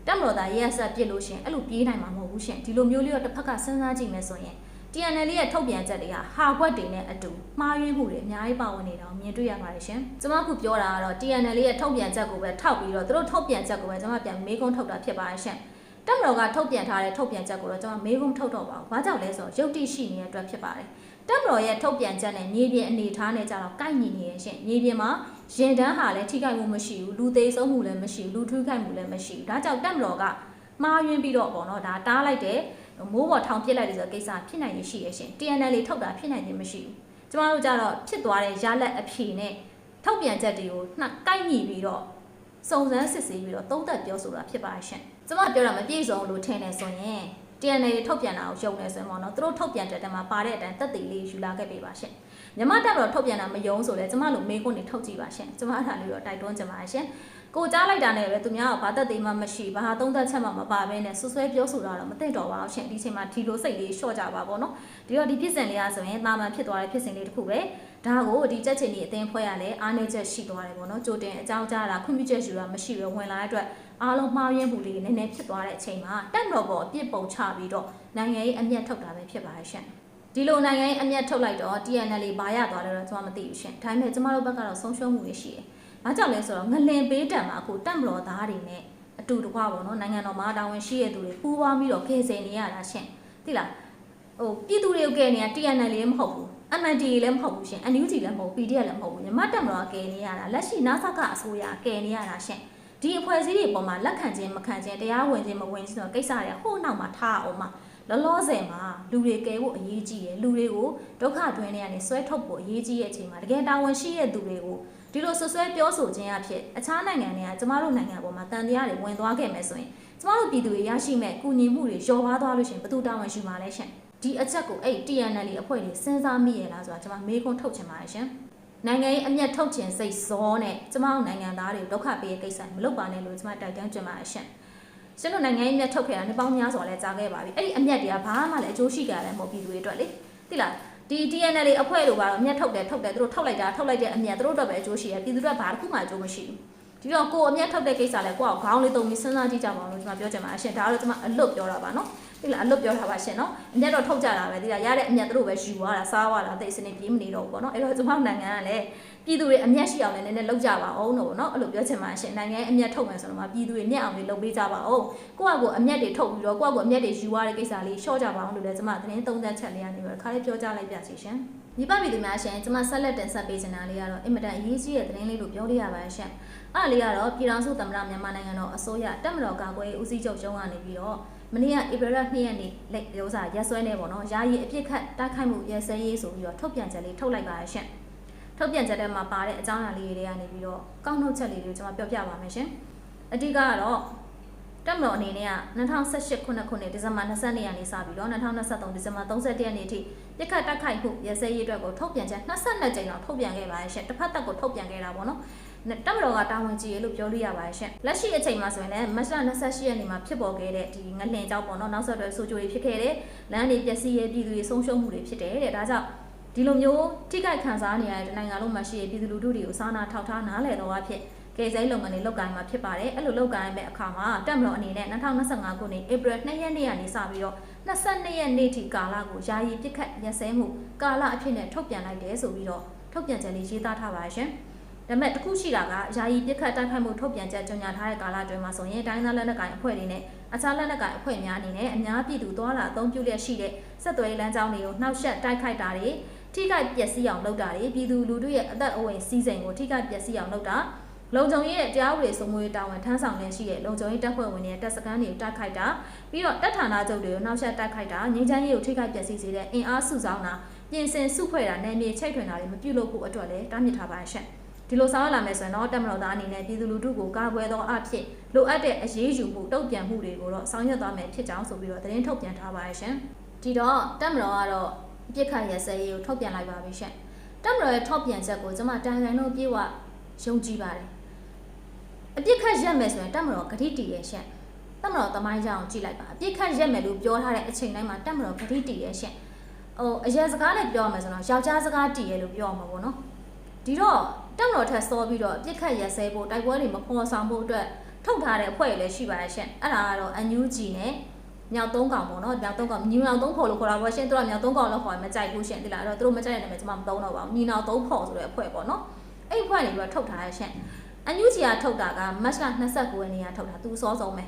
တက်မတော်သားရဲဆက်ပြစ်လို့ရှင်အဲ့လိုပြေးနိုင်မှာမဟုတ်ဘူးရှင်ဒီလိုမျိုးလေးတော့တစ်ဖက်ကစဉ်းစားကြည့်မယ်ဆိုရင် TNL ရဲ့ထုတ်ပြန်ချက်တွေကဟာခွက်တွေနဲ့အတူမှားယွင်းမှုတွေအများကြီးပါဝင်နေတာကိုမြင်တွေ့ရပါတယ်ရှင်။ကျွန်မခုပြောတာကတော့ TNL ရဲ့ထုတ်ပြန်ချက်ကိုပဲထောက်ပြီးတော့သူတို့ထုတ်ပြန်ချက်ကိုပဲကျွန်မပြန်မေးခွန်းထုတ်တာဖြစ်ပါတယ်ရှင်။တက်မတော်ကထုတ်ပြန်ထားတဲ့ထုတ်ပြန်ချက်ကိုတော့ကျွန်မမေးခွန်းထုတ်တော့ပါဘူး။ဘာကြောင့်လဲဆိုတော့ရုပ်တိရှိနေတဲ့အတွက်ဖြစ်ပါတယ်။တက်မတော်ရဲ့ထုတ်ပြန်ချက်နဲ့မြေပြင်အနေထားနဲ့ကြတော့ကိုက်ညီနေရဲ့ရှင်။မြေပြင်မှာရင်တန်းဟာလည်းထိခိုက်မှုမရှိဘူး။လူသေးဆုံးမှုလည်းမရှိဘူး။လူထွေးခိုက်မှုလည်းမရှိဘူး။ဒါကြောင့်တက်မတော်ကမှားယွင်းပြီးတော့ပေါ့နော်ဒါတားလိုက်တယ် မိုးပေါ်ထောင်ပစ်လိုက်တယ်ဆိုတော့ကိစ္စဖြစ်နိုင်ရရှိရရှင် TNL လေးထုတ်တာဖြစ်နိုင်ခြင်းမရှိဘူးကျမတို့ကြတော့ဖြစ်သွားတဲ့ရလက်အဖြေနဲ့ထုတ်ပြန်ချက်တွေကိုနှကိုက်ညီပြီးတော့စုံစမ်းစစ်ဆေးပြီးတော့သုံးသပ်ပြောဆိုတာဖြစ်ပါရှင်ကျမပြောတာမပြည့်စုံလို့ထင်နေဆိုရင် TNL ထုတ်ပြန်တာကိုယုံနေဆိုရင်ပေါ့နော်သူတို့ထုတ်ပြန်တဲ့တည်းမှာပါတဲ့အတိုင်းတက်သေးလေးယူလာခဲ့ပေးပါရှင်မြမတက်တော့ထုတ်ပြန်တာမယုံဆိုလဲကျမတို့မေးခွန်းတွေထုတ်ကြည့်ပါရှင်ကျမအဲ့ဒါလေးတော့တိုက်တွန်းချင်ပါရှင် ကိုကြားလိုက်တာနဲ့ပဲသူများကဘာသက်သေးမှမရှိဘာဟာသုံးသက်ချက်မှမပါဘဲနဲ့ဆွဆွဲပြောဆိုတာတော့မသိတော့ပါဘူးရှင်ဒီချိန်မှာဒီလိုစိတ်လေးလျှော့ကြပါပေါ့နော်ဒီတော့ဒီဖြစ်စဉ်လေးကဆိုရင်တာမန်ဖြစ်သွားတဲ့ဖြစ်စဉ်လေးတစ်ခုပဲဒါကိုဒီကြက်ချင်ကြီးအသင်းဖွဲ့ရလဲအားနေချက်ရှိသွားတယ်ပေါ့နော်ကြိုတင်အကြောင်းကြားတာခွင့်ပြုချက်ယူတာမရှိဘဲဝင်လာတဲ့အတွက်အားလုံးမှားယွင်းမှုလေးနည်းနည်းဖြစ်သွားတဲ့အချိန်မှာတက်တော့ပေါ်အပြစ်ပုံချပြီးတော့နိုင်ငံရေးအမျက်ထုတ်တာပဲဖြစ်ပါရဲ့ရှင်ဒီလိုနိုင်ငံရေးအမျက်ထုတ်လိုက်တော့ TNL ဘာရသွားလဲတော့ကျွန်တော်မသိဘူးရှင်ဒါပေမဲ့ကျမတို့ဘက်ကတော့ဆုံးရှုံးမှုတွေရှိတယ်။ ဘာကြောင့်လဲဆိုတော့ငလင်ပေးတံမှာအခုတက်မတော်သားတွေနဲ့အတူတကွပေါ့နော်နိုင်ငံတော်မှာတာဝန်ရှိတဲ့သူတွေပူးပေါင်းပြီးတော့ခေစင်နေရတာရှင်။သိလား။ဟိုပြည်သူတွေကိုကယ်နေတာ TNL လည်းမဟုတ်ဘူး။ MND လည်းမဟုတ်ဘူးရှင်။ NUG လည်းမဟုတ်ဘူး PDF လည်းမဟုတ်ဘူး။ညီမတက်မတော်ကယ်နေရတာလက်ရှိနာဆကအစိုးရကယ်နေရတာရှင်။ဒီအဖွဲ့အစည်းတွေပေါ်မှာလက်ခံခြင်းမခံခြင်းတရားဝင်ခြင်းမဝင်ခြင်းဆိုတော့ကိစ္စတွေဟိုနောက်မှာထားအောင်မှာလောလောဆယ်မှာလူတွေကယ်ဖို့အရေးကြီးတယ်လူတွေကိုဒုက္ခတွင်းတွေကနေဆွဲထုတ်ဖို့အရေးကြီးတဲ့အချိန်မှာတကယ်တာဝန်ရှိတဲ့သူတွေကို ဒီလိုဆွဆွဲပြောဆိုခြင်းအဖြစ်အခြားနိုင်ငံတွေကကျမတို့နိုင်ငံပေါ်မှာတန်တရားတွေဝင်သွားခဲ့မယ်ဆိုရင်ကျမတို့ပြည်သူတွေရရှိမဲ့ကုညီမှုတွေလျော့ပါသွားလို့ရှိရင်ဘယ်သူတာဝန်ရှိမှာလဲရှင်ဒီအချက်ကိုအဲ့ TNL အဖွဲ့တွေစဉ်းစားမိရလားဆိုတာကျမမေးခွန်းထုတ်ချင်ပါတယ်ရှင်နိုင်ငံရေးအမျက်ထုတ်ခြင်းစိတ်စောနဲ့ကျမတို့နိုင်ငံသားတွေဒုက္ခပေးတဲ့ကိစ္စမလုပ်ပါနဲ့လို့ကျမတိုက်တွန်းချင်ပါတယ်ရှင်ကျွန်တော်နိုင်ငံရေးအမျက်ထုတ်ခဲ့တာနှစ်ပေါင်းများစွာလဲကြာခဲ့ပါပြီအဲ့ဒီအမျက်တွေကဘာမှလည်းအကျိုးရှိကြတယ်မဟုတ်ပြည်သူတွေအတွက်လေသိလား ဒီ TNL တွေအဖွဲ့လိုပါတော့အမျက်ထုတ်တယ်ထုတ်တယ်သူတို့ထုတ်လိုက်တာထုတ်လိုက်တဲ့အမျက်သူတို့တော့ပဲအကျိုးရှိရပြည်သူတွေဘာတစ်ခုမှအကျိုးမရှိဘူးဒီတော့ကိုအမျက်ထုတ်တဲ့ကိစ္စလဲကိုကခေါင်းလေးတုံပြီးစဉ်းစားကြည့်ကြပါဦးလို့ကျွန်မပြောချင်ပါအရှင်ဒါကတော့ကျွန်မအလွတ်ပြောတာပါနော် ဒီလားအလွတ်ပြောတာပါရှင်နော်အမျက်တော့ထုတ်ကြတာပဲဒီလားရတဲ့အမျက်သူတို့ပဲယူသွားတာစားသွားတာသိစနေပြေးမနေတော့ဘူးပေါ့နော်အဲ့တော့ကျွန်မနိုင်ငံကလည်းပြည်သူတွေအမျက်ရှိအောင်လည်းနည်းနည်းလုပ်ကြပါအောင်လို့နော်အဲ့လိုပြောချင်ပါရှင်နိုင်ငံရဲ့အမျက်ထုတ်မယ်ဆိုတော့မှပြည်သူတွေမျက်အောင်လေးလုပ်ပေးကြပါအောင်ကိုကကိုအမျက်တွေထုတ်ပြီးတော့ကိုကကိုအမျက်တွေယူရတဲ့ကိစ္စလေးရှော့ကြပါအောင်လို့လည်းကျွန်မသတင်းသုံးသပ်ချက်လေးကနေပြီးတော့ခါလေးပြောကြလိုက်ပြစီရှင်မိဘပြည်သူများရှင်ကျွန်မဆက်လက်တင်ဆက်ပေးချင်တာလေးကတော့အင်မတန်အရေးကြီးတဲ့သတင်းလေးလို့ပြောလို့ရပါတယ်ရှင်။အဲ့ဒါလေးကတော့ပြည်ထောင်စုသမ္မတမြန်မာနိုင်ငံတော်အစိုးရတက်မတော်ကာကွယ်ရေးဦးစီးချုပ်ရုံးကနေပြီးတော့ မနေ့ကဧပြီလ2ရက်နေ့လက်ဥစားရက်စွဲနေပေါ့နော်။ယာယီအပြစ်ခတ်တိုက်ခိုက်မှုရက်စဲရေးဆိုပြီးတော့ထုတ်ပြန်ချက်လေးထုတ်လိုက်ပါတယ်ရှင်။ထုတ်ပြန်ချက်ထဲမှာပါတဲ့အကြောင်းအရာလေးတွေကနေပြီးတော့ကောက်နှုတ်ချက်လေးတွေကျွန်မပြောပြပါမယ်ရှင်။အဓိကကတော့တက်မတော်အနေနဲ့က2018ခုနှစ်ခုနှစ်ဒီဇင်ဘာ22ရက်နေ့စပြီးတော့2023ဒီဇင်ဘာ31ရက်နေ့အထိပြစ်ခတ်တိုက်ခိုက်မှုရစဲရေးအတွက်ကိုထုတ်ပြန်ချက်22ကြိမ်တော့ထုတ်ပြန်ခဲ့ပါတယ်ရှင်တစ်ဖက်သက်ကိုထုတ်ပြန်ခဲ့တာပေါ့နော် တက်မတော်ကတာဝန်ကြီးရလို့ပြောလို့ရပါတယ်ရှင်လက်ရှိအချိန်မှာဆိုရင်လည်းမတ်လ28ရက်နေ့မှာဖြစ်ပေါ်ခဲ့တဲ့ဒီငလင်ကြောက်ပေါ့နော်နောက်ဆက်တွဲဆိုကြိုတွေဖြစ်ခဲ့တဲ့လမ်းတွေပျက်စီးရပြည်သူတွေဆုံးရှုံးမှုတွေဖြစ်တယ်တဲ့ဒါကြောင့်ဒီလိုမျိုးထိခိုက်ခံစားနေရတဲ့နိုင်ငံလုံးမှာရှိတဲ့ပြည်သူလူထုတွေကိုစားနာထောက်ထားနားလည်တော့အဖြစ်ကယ်ဆယ်လုပ်ငန်းတွေလုပ်ကိုင်မှာဖြစ်ပါတယ်အဲ့လိုလုပ်ကိုင်မဲ့အခါမှာတက်မတော်အနေနဲ့2025ခုနှစ်ဧပြီ2ရက်နေ့ကနေစပြီးတော့22ရက်နေ့ထိကာလကိုယာယီပြစ်ခတ်ရက်စဲမှုကာလအဖြစ်နဲ့ထုတ်ပြန်လိုက်တယ်ဆိုပြီးတော့ထုတ်ပြန်ချက်လေးရေးသားထားပါရှင် ဒါပေမဲ့တခုရှိတာကယာယီပြစ်ခတ်တိုက်ခိုက်မှုထုတ်ပြန်ချက်ကြေညာထားတဲ့ကာလအတွင်းမှာဆိုရင်တိုင်းသားလက်နက်ကိုင်အဖွဲ့တွေနဲ့အခြားလက်နက်ကိုင်အဖွဲ့များအနေနဲ့အများပြည်သူသွားလာအသုံးပြုလျက်ရှိတဲ့စက်သွယ်လမ်းကြောင်းတွေကိုနှောက်ယှက်တိုက်ခိုက်တာတွေထိခိုက်ပျက်စီးအောင်လုပ်တာတွေပြည်သူလူထုရဲ့အသက်အဝိစီးစိမ်ကိုထိခိုက်ပျက်စီးအောင်လုပ်တာလုံခြုံရေးရဲ့တရားဥပဒေစိုးမိုးရေးတာဝန်ထမ်းဆောင်နေရှိတဲ့လုံခြုံရေးတပ်ဖွဲ့ဝင်တွေတပ်စခန်းတွေကိုတိုက်ခိုက်တာပြီးတော့တပ်ဌာနချုပ်တွေကိုနှောက်ယှက်တိုက်ခိုက်တာငြိမ်းချမ်းရေးကိုထိခိုက်ပျက်စီးစေတဲ့အင်အားစုဆောင်တာပြင်ဆင်စုဖွဲ့တာနယ်မြေချိတ်ထွင်တာတွေမပြုလုပ်ဖို့အတွက်လည်းတားမြစ်ထားပါရှင့် ဒီလိုဆောင်ရလာမယ်ဆိုရင်တော့တက်မတော်သားအနေနဲ့ပြည်သူလူထုကိုကာကွယ်သောအဖြစ်လိုအပ်တဲ့အရေးယူမှုတုံ့ပြန်မှုတွေကိုတော့ဆောင်ရွက်သွားမယ်ဖြစ်ကြောင်းဆိုပြီးတော့သတင်းထုတ်ပြန်ထားပါရှင်ဒီတော့တက်မတော်ကတော့အပြစ်ခတ်ရစဲရေးကိုထုတ်ပြန်လိုက်ပါပြီရှင်တက်မတော်ရဲ့ထုတ်ပြန်ချက်ကိုကျွန်မတန်ခိုင်လုံးပြေဝယုံကြည်ပါတယ်အပြစ်ခတ်ရက်မယ်ဆိုရင်တက်မတော်ဂတိတည်ရဲ့ရှင့်တက်မတော်သမိုင်းကြောင်ကြည့်လိုက်ပါအပြစ်ခတ်ရက်မယ်လို့ပြောထားတဲ့အချိန်တိုင်းမှာတက်မတော်ဂတိတည်ရဲ့ရှင့်ဟိုအရက်စကားနဲ့ပြောရမယ်ဆိုတော့ယောက်ျားစကားတည်ရဲ့လို့ပြောရမှာပေါ့နော်ဒီတော့ တက်မတော်ထက်စောပြီးတော့အပြစ်ခတ်ရက်စဲဖို့တိုက်ပွဲတွေမဖော်ဆောင်ဖို့အတွက်ထုတ်ထားတဲ့အဖွဲ့တွေလည်းရှိပါတယ်ရှင့်အဲ့ဒါကတော့ NUG နဲ့မြောက်သုံးကောင်ပေါ့နော်မြောက်သုံးကောင်ညီနောင်သုံးဖို့လို့ခေါ်တာပေါ့ရှင်သူကမြောက်သုံးကောင်လို့ခေါ်ရင်မကြိုက်ဘူးရှင်ဒီလားအဲ့တော့သူတို့မကြိုက်တဲ့နာမည်ကျွန်မမသုံးတော့ပါဘူးညီနောင်သုံးဖို့ဆိုတဲ့အဖွဲ့ပေါ့နော်အဲ့အဖွဲ့တွေပြီးတော့ထုတ်ထားရရှင်အန်ယူဂျီကထုတ်တာကမတ်လ29ရက်နေ့ကထုတ်တာသူစောဆုံးပဲ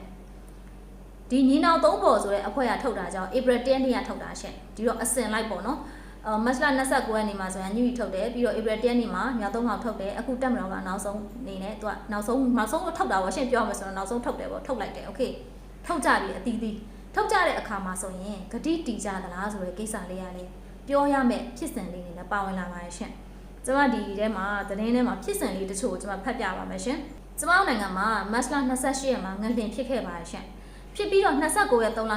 ဒီညီနောင်သုံးဖို့ဆိုတဲ့အဖွဲ့ကထုတ်တာကြောင့်ဧပြီ10ရက်နေ့ကထုတ်တာရှင်ဒီတော့အစင်လိုက်ပေါ့နော်အ မတ်လ29ရက်နေ့မှာဆိုရင်ညူထုတ်တယ်ပြီးတော့ဧပြီ10ရက်နေ့မှာမြောက်သုံးကောင်ထုတ်တယ်အခုတက်မတော်ကနောက်ဆုံးနေနဲ့သူကနောက်ဆုံးနောက်ဆုံးထုတ်တာပေါ့ရှင်ပြောမှဆိုတော့နောက်ဆုံးထုတ်တယ်ပေါ့ထုတ်လိုက်တယ်โอเคထုတ်ကြပြီအတီးတီးထုတ်ကြတဲ့အခါမှာဆိုရင်ဂတိတီကြသလားဆိုတဲ့ကိစ္စလေးရလေပြောရမယ်ဖြစ်စဉ်လေးတွေလည်းပါဝင်လာပါရဲ့ရှင်။ကျွန်မဒီထဲမှာသတင်းထဲမှာဖြစ်စဉ်လေးတချို့ကျွန်မဖတ်ပြပါမယ်ရှင်။ကျွန်မနိုင်ငံမှာမတ်လ28ရက်မှာငလင်ဖြစ်ခဲ့ပါရဲ့ရှင်။ဖြစ်ပြီးတော့29ရက်3လ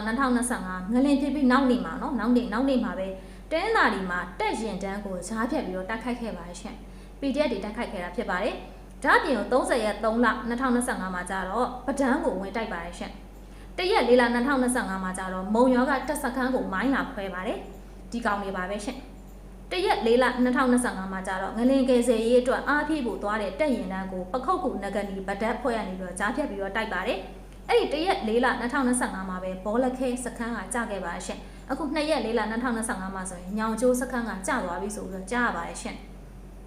2025ငလင်ဖြစ်ပြီးနောက်နေ့မှာနော်နောက်နေ့နောက်နေ့မှာပဲ တင်းလာဒီမှာတက်ရင်တန်းကိုဈားဖြတ်ပြီးတော့တိုက်ခိုက်ခဲ့ပါရဲ့ရှင်။ PDF တွေတိုက်ခိုက်ခဲ့တာဖြစ်ပါတယ်။ဒါ့အပြင်30ရက်3လ2025မှာကျတော့ပဒန်းကိုဝင်တိုက်ပါရဲ့ရှင်။တရက်လေးလာ2025မှာကျတော့မုံရွာကတက်စခန်းကိုမိုင်းလာခွဲပါတယ်ဒီကောင်တွေပါပဲရှင်တရက်လေးလာ2025မှာကျတော့ငလင်ကယ်ဆယ်ရေးအတွက်အားဖြည့်ဖို့သွားတဲ့တက်ရင်တန်းကိုပခုတ်ကူနဂနီဗဒတ်ဖွဲ့ရနေပြီးတော့ကြားဖြတ်ပြီးတော့တိုက်ပါတယ်အဲ့ဒီတရက်လေးလာ2025မှာပဲဘောလခဲစခန်းကကြာခဲ့ပါရှင် အခုနှစ်ရက်လေးလာ2025မှာဆိုရင်ညောင်ကျိုးစခန်းကကြာသွားပြီဆိုပြီးတော့ကြားရပါတယ်ရှင်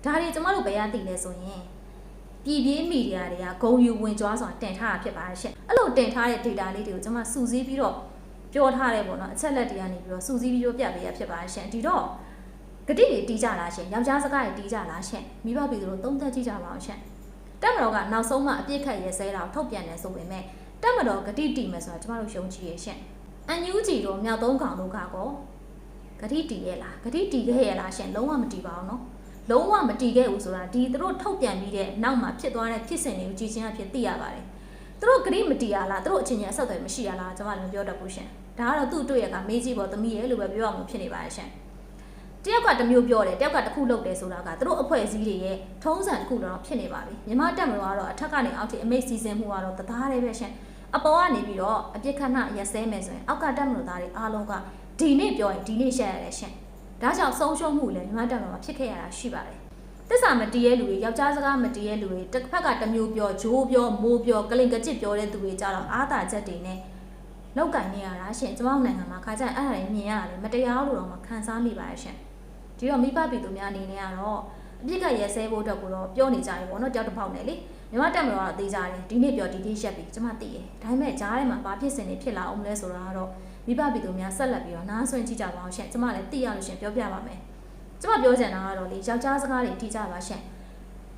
ဒါတွေကျမတို့ဘယ်ရသိလဲဆိုရင်ပြည်ပြင်းမီဒီယာတွေကဂုံယူဝင်ကြွားစွာတင်ထားတာဖြစ်ပါတယ်ရှင်အဲ့လိုတင်ထားတဲ့ data လေးတွေကိုကျွန်မစူးစီးပြီးတော့ပြောထားတယ်ပေါ့နော်အချက်လက်တွေကနေပြီးတော့စူးစီးပြီးပြောပြပေးရဖြစ်ပါတယ်ရှင်ဒီတော့ဂတိတွေတီးကြလားရှင်ယောက်ျားစကားတွေတီးကြလားရှင်မိဘပြည်သူတို့သုံးသက်ကြည့်ကြပါအောင်ရှင်တက်မတော်ကနောက်ဆုံးမှအပြစ်ခတ်ရဲစဲတာကိုထုတ်ပြန်တယ်ဆိုပေမဲ့တက်မတော်ဂတိတီးမယ်ဆိုတာကျွန်တော်တို့ယုံကြည်ရရှင် အန်ယူဂျီတို့မြောက်သုံးကောင်တို့ကတော့ဂတိတီးရဲ့လားဂတိတီးခဲ့ရဲ့လားရှင်လုံးဝမတီးပါဘူးနော်လုံးဝမတည်ခဲ့ဘူးဆိုတာဒီသူတို့ထုတ်ပြန်ပြီးတဲ့နောက်မှာဖြစ်သွားတဲ့ဖြစ်စဉ်တွေကိုကြည့်ချင်းအဖြစ်သိရပါတယ်သူတို့ဂရိမတီးရလားသူတို့အချင်းချင်းအဆက်အသွယ်မရှိရလားကျွန်မလည်းပြောတတ်ဘူးရှင်ဒါကတော့သူ့တွေ့ရကမေးကြည့်ပေါ်သမီးရဲ့လို့ပဲပြောရမှာဖြစ်နေပါတယ်ရှင်တယောက်ကတစ်မျိုးပြောတယ်တယောက်ကတစ်ခုလုပ်တယ်ဆိုတာကသူတို့အဖွဲ့အစည်းတွေရဲ့ထုံးစံတစ်ခုတော့ဖြစ်နေပါပြီမြမတက်မလို့ကတော့အထက်ကနေအောက်ထိအမိတ်စီစဉ်မှုကတော့တသားတည်းပဲရှင် အပေါ်ကနေပြီးတော့အပြစ်ခဏရက်စဲမယ်ဆိုရင်အောက်ကတက်မလို့သားတွေအားလုံးကဒီနေ့ပြောရင်ဒီနေ့ရှက်ရတယ်ရှင်ဒါကြောင့်ဆုံးရှုံးမှုလည်းမြမတက်မလို့မှာဖြစ်ခဲ့ရတာရှိပါတယ်တစ္ဆာမတီးရဲ့လူတွေယောက်ျားစကားမတီးရဲ့လူတွေတစ်ဖက်ကတစ်မျိုးပြောဂျိုးပြောမိုးပြောကလင်ကကြစ်ပြောတဲ့သူတွေကြတော့အားသာချက်တွေနဲ့လောက်ကင်နေရတာရှင်ကျမတို့နိုင်ငံမှာခါကျရင်အဲ့ဒါတွေမြင်ရတယ်မတရားလို့တော့မခံစားမိပါရဲ့ရှင်ဒီတော့မိဘပြည်သူများအနေနဲ့ကတော့အပြစ်ကရဲဆဲဖို့အတွက်ကိုတော့ပြောနေကြတယ်ပေါ့နော်ကြောက်တစ်ပေါက်နဲ့လေ မြမတက်မလို့တော့သိကြတယ်ဒီနေ့ပြောဒီနေ့ရက်ပြီကျမသိတယ်ဒါပေမဲ့ကြားထဲမှာဘာဖြစ်စင်နေဖြစ်လာအောင်လဲဆိုတာကတော့မိဘပြည်သူများဆက်လက်ပြီးတော့နားဆွင့်ကြည့်ကြပါအောင်ရှင်ကျမလည်းသိရလို့ရှင်ပြောပြပါမယ်ကျမပြောချင်တာကတော့လေယောက်ျားစကားတွေတီးကြပါရှင်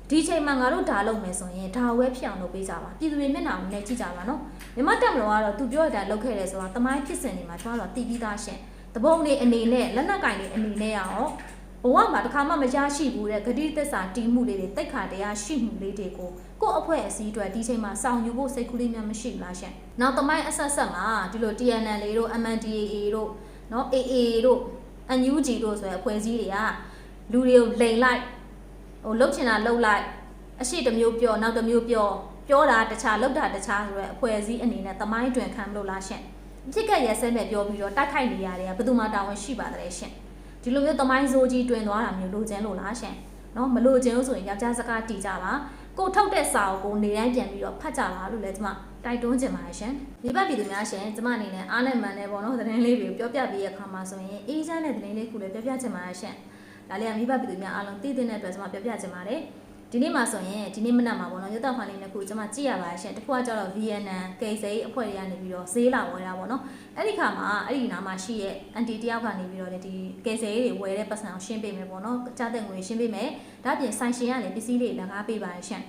ဒီချိန်မှာငါတို့ဒါလုပ်မယ်ဆိုရင်ဒါဝဲဖြစ်အောင်လုပ်ပေးကြပါပြည်သူတွေမျက်နှာနဲ့ကြည့်ကြပါနော်မြမတက်မလို့ကတော့သူပြောတဲ့အတိုင်းလုပ်ခဲ့တယ်ဆိုတာတမိုင်းဖြစ်စဉ်တွေမှာကျမတို့ကတီးပြီးသားရှင်တပုံတွေအနေနဲ့လက်နက်ကင်တွေအနေနဲ့ရော ဘဝမှာတစ်ခါမှမရရှိဘူးတဲ့ဂတိသစ္စာတီးမှုလေးတွေတိတ်ခါတရားရှိမှုလေးတွေကိုကိုယ့်အဖွဲ့အစည်းအတွက်ဒီချိန်မှာစောင့်ယူဖို့စိတ်ကူးလေးများမရှိဘူးလားရှင်နောက်တမိုင်းအဆက်ဆက်မှာဒီလို TNL လေးတို့ MNDAA တို့နော် AA တို့ NUG တို့ဆိုရယ်အဖွဲ့အစည်းတွေကလူတွေကိုလိန်လိုက်ဟိုလှုပ်ချင်တာလှုပ်လိုက်အရှိတစ်မျိုးပြောနောက်တစ်မျိုးပြောပြောတာတခြားလှုပ်တာတခြားဆိုရယ်အဖွဲ့အစည်းအနေနဲ့တမိုင်းတွင်ခံမလို့လားရှင်ဖြစ်ကက်ရက်စဲမဲ့ပြောပြီးတော့တိုက်ခိုက်နေရတယ်ကဘယ်သူမှတာဝန်ရှိပါသလဲရှင် ဒီလိုမျိုးတမိုင်းစိုးကြီးတွင်သွားတာမျိုးလိုချင်လို့လားရှင်နော်မလိုချင်လို့ဆိုရင်ယောက်ျားစကားတီကြပါကိုထုတ်တဲ့စာအုပ်ကိုနေတိုင်းပြန်ပြီးတော့ဖတ်ကြပါလို့လည်းကျွန်မတိုက်တွန်းချင်ပါတယ်ရှင်မိဘပြည်သူများရှင်ကျွန်မအနေနဲ့အားနဲ့မှန်နဲ့ပေါ့နော်သတင်းလေးတွေကိုပြောပြပေးရခါမှာဆိုရင်အေးချမ်းတဲ့သတင်းလေးခုလည်းပြောပြချင်ပါတယ်ရှင်ဒါလေးကမိဘပြည်သူများအားလုံးသိတဲ့အတွက်ကျွန်မပြောပြချင်ပါတယ် ဒီနေ့မှာဆိုရင်ဒီနေ့မနက်မှာပေါ့နော်ရုပ်သံဖိုင်လေးနှစ်ခုကျွန်မကြည့်ရပါတယ်ရှင်တစ်ခုကကျတော့ VNN ကေစိအဖွဲ့တွေကနေပြီးတော့ဈေးလာဝယ်တာပေါ့နော်အဲ့ဒီခါမှာအဲ့ဒီနားမှာရှိရဲ့အန်တီတယောက်ကနေပြီးတော့လေဒီကေစိတွေဝယ်တဲ့ပတ်စံကိုရှင်းပေးမယ်ပေါ့နော်ကြားတဲ့ငွေရှင်းပေးမယ်ဒါပြင်ဆိုင်ရှင်ကလည်းပစ္စည်းလေးလကားပေးပါတယ်ရှင်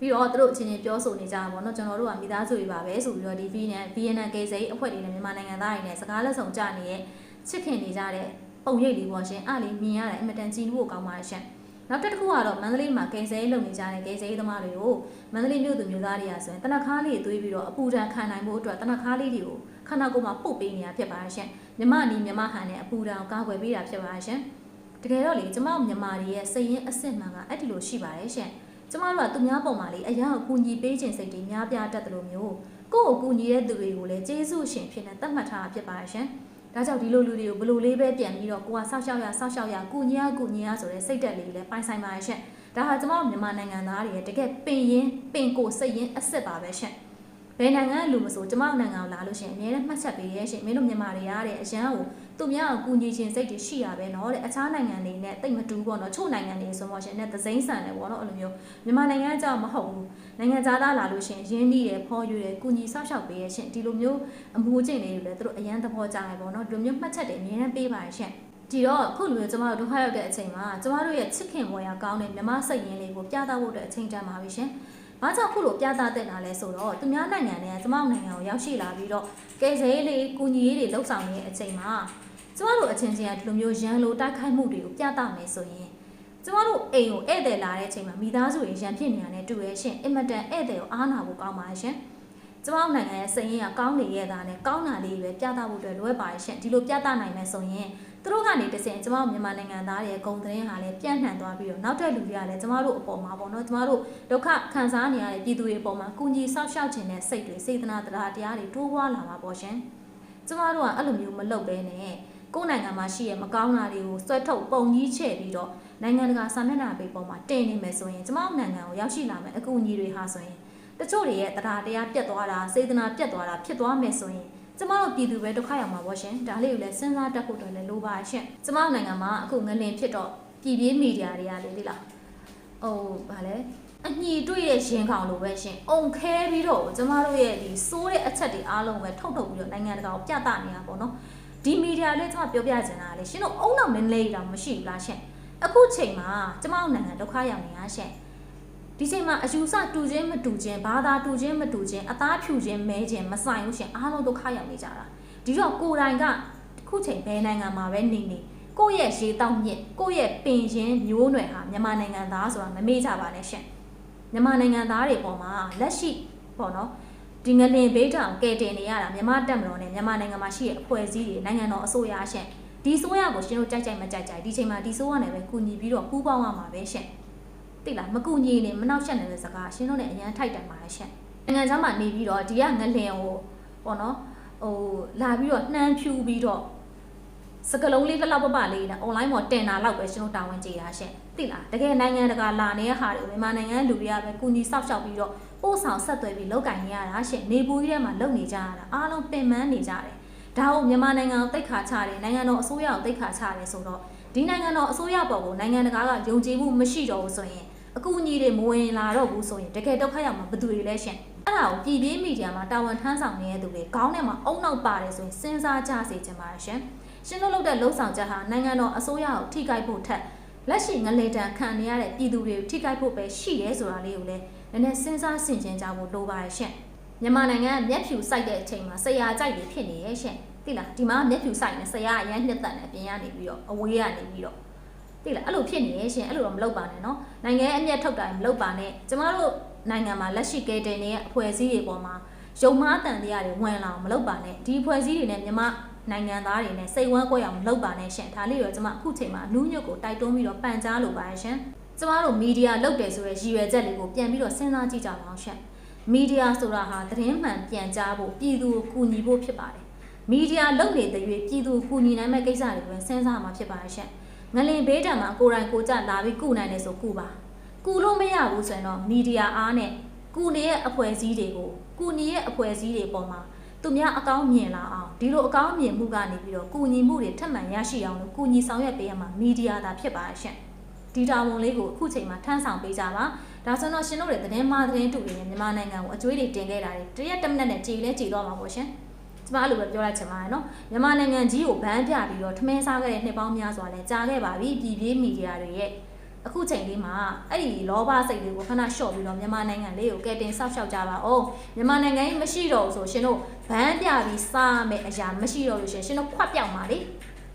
ပြီးတော့သူတို့အချင်းချင်းပြောဆိုနေကြတာပေါ့နော်ကျွန်တော်တို့ကမိသားစုတွေပါပဲဆိုပြီးတော့ဒီ VNN VNN ကေစိအဖွဲ့တွေနဲ့မြန်မာနိုင်ငံသားတွေနဲ့စကားလက်ဆောင်ကြနေတဲ့ချစ်ခင်နေကြတဲ့ပုံရိပ်လေးပေါ့ရှင်အဲ့လေးမြင်ရတဲ့အင်မတန်ကြည်လို့ကောင်းပါတယ်ရှင် နောက်တစ်ခုကတော့မန္တလေးမှာကယ်ဆယ်ရေးလုပ်နေကြတဲ့ကယ်ဆယ်ရေးသမားတွေကိုမန္တလေးမြို့သူမြို့သားတွေကဆိုရင်တနခါးလေးတွေသွေးပြီးတော့အပူဒဏ်ခံနိုင်ဖို့အတွက်တနခါးလေးတွေကိုခန္ဓာကိုယ်မှာပုတ်ပေးနေတာဖြစ်ပါရှင်မြမနီမြမဟန်နဲ့အပူဒဏ်ကိုကာကွယ်ပေးတာဖြစ်ပါရှင်တကယ်တော့လေကျမမြမတွေရဲ့စိတ်ရင်းအစစ်မှန်ကအဲ့ဒီလိုရှိပါတယ်ရှင်ကျမတို့ကသူများပုံမှာလေအရာကိုကူညီပေးခြင်းစိတ်တွေများပြားတတ်တယ်လို့မျိုးကိုယ့်ကိုကူညီတဲ့သူတွေကိုလည်းကျေးဇူးရှင်ဖြစ်နေတတ်မှတ်ထားတာဖြစ်ပါရှင် ဒါကြောင့်ဒီလိုလူတွေကိုဘလို့လေးပဲပြန်ပြီးတော့ကိုကဆောက်ရှောက်ရဆောက်ရှောက်ရကုညီရကုညီရဆိုတဲ့စိတ်တက်လေးလည်းပိုင်ဆိုင်ပါရဲ့ရှင့်ဒါဟာကျမတို့မြန်မာနိုင်ငံသားတွေရဲ့တကယ်ပင်ရင်ပင်ကိုစိတ်ရင်အစ်စ်ပါပဲရှင့် ဘယ်နိုင်ငံလူမဆိုကျမတို့နိုင်ငံကိုလာလို့ရှိရင်အများနဲ့မှတ်ချက်ပေးရဲ့ရှင့်မင်းတို့မြန်မာတွေရတဲ့အရန်ကိုသူများကိုကူညီခြင်းစိတ်တွေရှိရပဲเนาะတဲ့အခြားနိုင်ငံတွေနဲ့တိတ်မတူပေါ့เนาะချို့နိုင်ငံတွေဆိုမှရှင်နဲ့သစိမ့်ဆန်တယ်ပေါ့เนาะအဲ့လိုမျိုးမြန်မာနိုင်ငံကြောင့်မဟုတ်ဘူးနိုင်ငံသားသားလာလို့ရှင်ရင်းနှီးတယ်ဖော်ယူတယ်ကုညီဆောက်ရှောက်ပေးရဲ့ရှင့်ဒီလိုမျိုးအမှုကျင့်လေးတွေလည်းသူတို့အရန်သဘောကျတယ်ပေါ့เนาะဒီလိုမျိုးမှတ်ချက်တွေအများနဲ့ပေးပါရဲ့ရှင့်ဒီတော့အခုလိုမျိုးကျမတို့ဒုက္ခရောက်တဲ့အချိန်မှာကျမတို့ရဲ့ချစ်ခင်ဝေရကောင်းတဲ့မြမစိတ်ရင်းလေးကိုပြသဖို့အတွက်အချိန်တန်ပါပြီရှင်။ ဘာကြောင့်ခုလိုပြသတဲ့တာလဲဆိုတော့သူများနိုင်ငံတွေကကျမတို့နိုင်ငံကိုရောက်ရှိလာပြီးတော့ကယ်ဆယ်ရေးလေး၊ကူညီရေးတွေလှုပ်ဆောင်နေတဲ့အချိန်မှာကျမတို့အချင်းချင်းကဒီလိုမျိုးရန်လိုတိုက်ခိုက်မှုတွေကိုပြသမယ်ဆိုရင်ကျမတို့အိမ်ကိုဧည့်သည်လာတဲ့အချိန်မှာမိသားစုတွေရန်ဖြစ်နေရတဲ့တူရဲ့ရှင်အင်မတန်ဧည့်သည်ကိုအားနာဖို့ကောင်းပါရှင်။ ကျမတို့နိုင်ငံရဲ့စည်ရင်းကကောင်းနေရတာနဲ့ကောင်းတာလေးပဲပြသဖို့အတွက်လွယ်ပါရှင်ဒီလိုပြသနိုင်မယ်ဆိုရင်သူတို့ကနေတစင်ကျမတို့မြန်မာနိုင်ငံသားတွေရဲ့ဂုံသတင်းဟာလည်းပြန့်နှံ့သွားပြီးတော့နောက်တဲ့လူတွေကလည်းကျမတို့အပေါ်မှာပေါ့နော်ကျမတို့ဒုက္ခခံစားနေရတဲ့ပြည်သူတွေအပေါ်မှာကုညီဆောက်ရှောက်ခြင်းနဲ့စိတ်တွေစေတနာတရားတရားတွေတိုးပွားလာမှာပေါ့ရှင်ကျမတို့ကအဲ့လိုမျိုးမလုပ်ဘဲနဲ့ကိုယ်နိုင်ငံမှာရှိရမကောင်းတာတွေကိုဆွဲထုတ်ပုံကြီးချဲ့ပြီးတော့နိုင်ငံတကာစာမျက်နှာပေပေါ်မှာတင်နေမယ်ဆိုရင်ကျမတို့နိုင်ငံကိုရောက်ရှိလာမယ်အကူအညီတွေဟာဆိုရင် တချို့တွေရဲ့တရားတရားပြတ်သွားတာစေတနာပြတ်သွားတာဖြစ်သွားမယ်ဆိုရင်ကျမတို့ပြည်သူပဲဒုက္ခရောက်မှာပေါ့ရှင်ဒါလေးကိုလည်းစဉ်းစားတတ်ဖို့တော့လည်းလိုပါရှင်ကျမတို့နိုင်ငံမှာအခုငလင်ဖြစ်တော့ပြည်ပြင်းမီဒီယာတွေကလေဒီလားဟိုဗာလဲအညီတွေ့ရဲ့ရင်ခေါင်လိုပဲရှင်အုံခဲပြီးတော့ကျမတို့ရဲ့ဒီစိုးတဲ့အချက်တွေအားလုံးပဲထုတ်ထုတ်ပြီးတော့နိုင်ငံတကာကိုပြသနေတာပေါ့နော်ဒီမီဒီယာလေးကျမပြောပြချင်တာလေရှင်တို့အုံနောက်မင်းလေးတောင်မရှိဘူးလားရှင်အခုချိန်မှာကျမတို့နိုင်ငံဒုက္ခရောက်နေတာရှင် ဒီချိန်မှာအယူဆတူချင်းမတူချင်းဘာသာတူချင်းမတူချင်းအသားဖြူချင်းမဲချင်းမဆိုင်လို့ရှင်အားလုံးဒုက္ခရောက်နေကြတာဒီတော့ကိုယ်တိုင်ကခုချိန်ဘယ်နိုင်ငံမှာပဲနေနေကိုယ့်ရဲ့ရေတောက်မြင့်ကိုယ့်ရဲ့ပင်ချင်းမျိုးနွယ်ဟာမြန်မာနိုင်ငံသားဆိုတာမမေ့ကြပါနဲ့ရှင်မြန်မာနိုင်ငံသားတွေပေါ်မှာလက်ရှိပေါ့နော်ဒီငလင်ဘေးတောင်ကဲတင်နေရတာမြန်မာတက်မတော်နဲ့မြန်မာနိုင်ငံမှာရှိတဲ့အဖွဲ့အစည်းတွေနိုင်ငံတော်အစိုးရရှင်ဒီဆိုရကိုရှင်တို့ကြိုက်ကြိုက်မကြိုက်ကြိုက်ဒီချိန်မှာဒီဆိုရနဲ့ပဲကူညီပြီးတော့ပူးပေါင်းရမှာပဲရှင် သိလားမကူညီနေမနှောက်ယှက်နေတဲ့စကားရှင်တို့လည်းအရန်ထိုက်တယ်ပါရှင်နိုင်ငံခြားမှာနေပြီးတော့ဒီကငလင်ကိုပေါ့နော်ဟိုလာပြီးတော့နှမ်းဖြူပြီးတော့စကလုံးလေးတစ်လောက်ပပလေးနဲ့ online ပေါ်တင်တာလောက်ပဲရှင်တို့တာဝန်ကြည်တာရှင်သိလားတကယ်နိုင်ငံတကာလာနေတဲ့ဟာတွေမြန်မာနိုင်ငံလူတွေကပဲကူညီဆောက်ရှောက်ပြီးတော့ပို့ဆောင်ဆက်သွယ်ပြီးလောက်ကင်နေရတာရှင်နေပူကြီးထဲမှာလုပ်နေကြရတာအားလုံးပင်ပန်းနေကြတယ်ဒါကိုမြန်မာနိုင်ငံကိုတိတ်ခါချတယ်နိုင်ငံတော်အစိုးရကိုတိတ်ခါချတယ်ဆိုတော့ ဒီနိုင်ငံတော်အစိုးရပေါ်ကိုနိုင်ငံတကာကယုံကြည်မှုမရှိတော့ဘူးဆိုရင်အကူအညီတွေမဝင်လာတော့ဘူးဆိုရင်တကယ်ဒုက္ခရောက်မှာဘယ်သူတွေလဲရှင်အဲ့ဒါကိုပြည်ပြင်းမီဒီယာမှာတာဝန်ထမ်းဆောင်နေတဲ့သူတွေခေါင်းထဲမှာအုံနောက်ပါတယ်ဆိုရင်စဉ်းစားကြစေချင်ပါတယ်ရှင်ရှင်တို့လုပ်တဲ့လှုပ်ဆောင်ချက်ဟာနိုင်ငံတော်အစိုးရကိုထိခိုက်ဖို့ထက်လက်ရှိငလေတံခံနေရတဲ့ပြည်သူတွေကိုထိခိုက်ဖို့ပဲရှိရဲဆိုတာလေးကိုလည်းနည်းနည်းစဉ်းစားဆင်ခြင်ကြဖို့လိုပါရဲ့ရှင်မြန်မာနိုင်ငံကမျက်ဖြူစိုက်တဲ့အချိန်မှာဆရာကြိုက်တွေဖြစ်နေရဲ့ရှင် တိလားဒီမှာမျက်ဖြူဆိုင်နေဆရာအရန်နှစ်သက်နေအပြင်ကနေပြီးတော့အဝေးကနေပြီးတော့တိလားအဲ့လိုဖြစ်နေရဲ့ရှင်အဲ့လိုတော့မလုပ်ပါနဲ့နော်နိုင်ငံအမျက်ထုတ်တိုင်းမလုပ်ပါနဲ့ကျမတို့နိုင်ငံမှာလက်ရှိကဲတင်နေတဲ့အဖွဲ့အစည်းတွေပေါ်မှာယုံမားတန်တရားတွေဝင်လာအောင်မလုပ်ပါနဲ့ဒီအဖွဲ့အစည်းတွေနဲ့မြမနိုင်ငံသားတွေနဲ့စိတ်ဝမ်းကွဲအောင်မလုပ်ပါနဲ့ရှင်ဒါလေးတော့ကျမအခုချိန်မှာနူးညွတ်ကိုတိုက်တွန်းပြီးတော့ပန်ကြားလိုပါရှင်ကျမတို့မီဒီယာလုပ်တယ်ဆိုရယ်ရည်ရွယ်ချက်လေးကိုပြန်ပြီးတော့စဉ်းစားကြည့်ကြပါအောင်ရှင့်မီဒီယာဆိုတာဟာသတင်းမှန်ပြန်ကြားဖို့ပြည်သူကိုကူညီဖို့ဖြစ်ပါတယ် မီဒီယာလုပ်နေတဲ့ရွေပြည်သူကိုကူညီနိုင်မဲ့ကိစ္စတွေကိုပဲစဉ်းစားမှာဖြစ်ပါရဲ့ရှင်ငလင်ဘေးတံမှာကိုယ်တိုင်ကိုကြလာပြီးကုနိုင်တယ်ဆိုကုပါကုလို့မရဘူးဆိုရင်တော့မီဒီယာအားနဲ့ကုနေရဲ့အဖွဲ့အစည်းတွေကိုကုညီရဲ့အဖွဲ့အစည်းတွေပေါ်မှာသူများအကောင်းမြင်လာအောင်ဒီလိုအကောင်းမြင်မှုကနေပြီးတော့ကုညီမှုတွေထပ်မံရရှိအောင်လို့ကုညီဆောင်ရွက်ပေးရမှာမီဒီယာသာဖြစ်ပါရှင့်ဒီတာဝန်လေးကိုအခုချိန်မှာထမ်းဆောင်ပေးကြပါဒါဆိုတော့ရှင်တို့တွေသတင်းမှားသတင်းတူတွေနဲ့မြန်မာနိုင်ငံကိုအကျွေးတွေတင်ခဲ့တာတွေတရက်တစ်မိနစ်နဲ့ကြည်လဲကြည်သွားမှာပေါ့ရှင် ကျမအဲ့လိုပဲပြောလိုက်ချင်ပါတယ်နော်မြန်မာနိုင်ငံကြီးကိုဗန်းပြပြီးတော့ထမင်းစားခဲ့တဲ့နှစ်ပေါင်းများစွာလဲကြာခဲ့ပါပြီပြည်ပြေးမီဒီယာတွေရဲ့အခုချိန်လေးမှာအဲ့ဒီလောဘစိတ်လေးကိုခဏလျှော့ပြီးတော့မြန်မာနိုင်ငံလေးကိုကဲတင်ဆောက်ရှောက်ကြပါဦးမြန်မာနိုင်ငံကြီးမရှိတော့ဘူးဆိုရှင်တို့ဗန်းပြပြီးစားမယ်အရာမရှိတော့လို့ရှင်ရှင်တို့ခွက်ပြောက်ပါလေ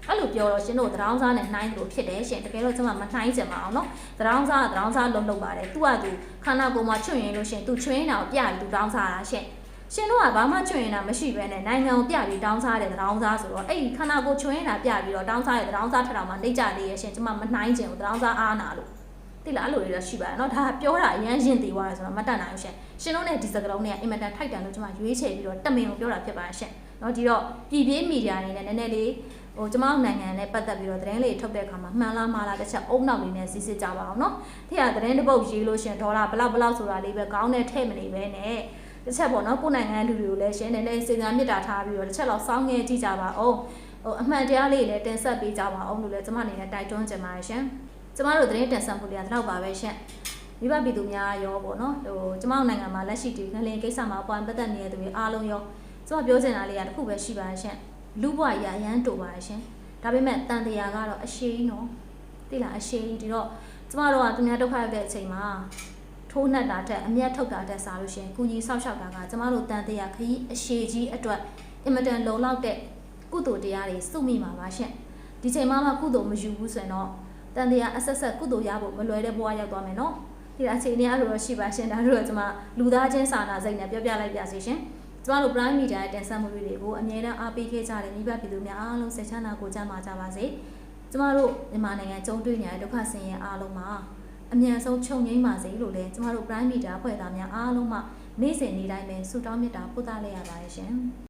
အဲ့လိုပြောတော့ရှင်တို့သတောင်းစားနဲ့နှိုင်းလို့ဖြစ်တယ်ရှင်တကယ်တော့ကျွန်မမနှိုင်းချင်ပါအောင်နော်သတောင်းစားကသတောင်းစားလုံးလုံးပါတယ်သူကသူခန္ဓာကိုယ်မှာချွတ်ရင်လို့ရှင်သူချွင်းတာကိုပြပြီးသူတောင်းစားတာရှင် ရှင်တို့ကဘာမှချွင်ရင်တာမရှိဘဲနဲ့နိုင်ငံကိုပြပြီးတောင်းစားတဲ့တောင်းစားဆိုတော့အဲ့ဒီခန္ဓာကိုယ်ချွင်ရင်တာပြပြီးတော့တောင်းစားတဲ့တောင်းစားထထောင်မှာနှိမ့်ကြသေးရဲ့ရှင်ကျမမနှိုင်းချင်ဘူးတောင်းစားအားနာလို့တိလားအဲ့လိုတွေတော့ရှိပါတယ်เนาะဒါကပြောတာအရန်ရင်သေးသွားတယ်ဆိုတော့မတတ်နိုင်ဘူးရှင်ရှင်တို့နဲ့ဒီစကလုံးနဲ့အင်မတန်ထိုက်တန်လို့ကျမရွေးချယ်ပြီးတော့တမင်ကိုပြောတာဖြစ်ပါတယ်ရှင်เนาะဒီတော့ပြည်ပြေးမီဒီယာတွေနဲ့နည်းနည်းလေးဟိုကျမတို့နိုင်ငံနဲ့ပတ်သက်ပြီးတော့သတင်းလေးထုတ်တဲ့အခါမှာမှန်လားမှားလားတစ်ချက်အုံနောက်လေးနဲ့စစ်စစ်ကြပါအောင်เนาะဒီကသတင်းတစ်ပုတ်ရေးလို့ရှင်ဒေါ်လာဘလောက်ဘလောက်ဆိုတာလေးပဲကောင်းတဲ့ထဲ့မနေပဲနဲ့ တစ်ချက်ပေါ့နော်ကိုယ်နိုင်ငံလူတွေကိုလည်းရှင်းနေနေစေတနာမေတ္တာထားပြီးတော့တစ်ချက်တော့စောင်းငယ်ကြည့်ကြပါအောင်ဟိုအမှန်တရားလေးလည်းတင်ဆက်ပေးကြပါအောင်လို့လည်းကျွန်မအနေနဲ့တိုက်တွန်းချင်ပါတယ်ရှင်ကျမတို့သတင်းတင်ဆက်မှုတွေကတော့ပါပဲရှင်မိဘပြည်သူများရောပေါ့နော်ဟိုကျမတို့နိုင်ငံမှာလက်ရှိဒီငလင်ကိစ္စမှာပွားပတ်သက်နေတဲ့သူတွေအားလုံးရောကျမပြောချင်တာလေးကတစ်ခုပဲရှိပါတယ်ရှင်လူ့ဘဝရအရန်တူပါတယ်ရှင်ဒါပေမဲ့တန်တရားကတော့အရှိကြီးနော်သိလားအရှိကြီးဒီတော့ကျမတို့ကသူများဒုက္ခရောက်တဲ့အချိန်မှာ ထိုးနှက်တာတက်အမျက်ထုတ်တာတက်စားလို့ရှိရင်ကုညီဆောက်ရှောက်တာကကျမတို့တန်တရားခရီးအရှိကြီးအတွက်အင်မတန်လုံလောက်တဲ့ကုသိုလ်တရားတွေစုမိမှာပါရှင်ဒီချိန်မှမှကုသိုလ်မယူဘူးဆိုရင်တော့တန်တရားအဆက်ဆက်ကုသိုလ်ရဖို့မလွယ်တဲ့ဘဝရောက်သွားမယ်နော်ဒီအချိန်လေးအဲ့လိုတော့ရှိပါရှင်ဒါတို့ကကျမလူသားချင်းစာနာစိတ်နဲ့ပြောပြလိုက်ပြစီရှင်ကျမတို့ Prime Media ရဲ့တင်ဆက်မှုတွေကိုအမြဲတမ်းအားပေးခဲ့ကြတဲ့မိဘပြည်သူများအားလုံးစိတ်ချမ်းသာကိုကြမ်းပါကြပါစေကျမတို့မြန်မာနိုင်ငံကြုံတွေ့နေရတဲ့ဒုက္ခဆင်းရဲအားလုံးမှာ အမြန်ဆုံးချုပ်ငိမ့်ပါစေလို့လည်းကျမတို့ Prime Media ဖွဲ့သားများအားလုံးမှနေ့စဉ်နေ့တိုင်းပဲဆုတောင်းမေတ္တာပို့သလိုက်ရပါတယ်ရှင်။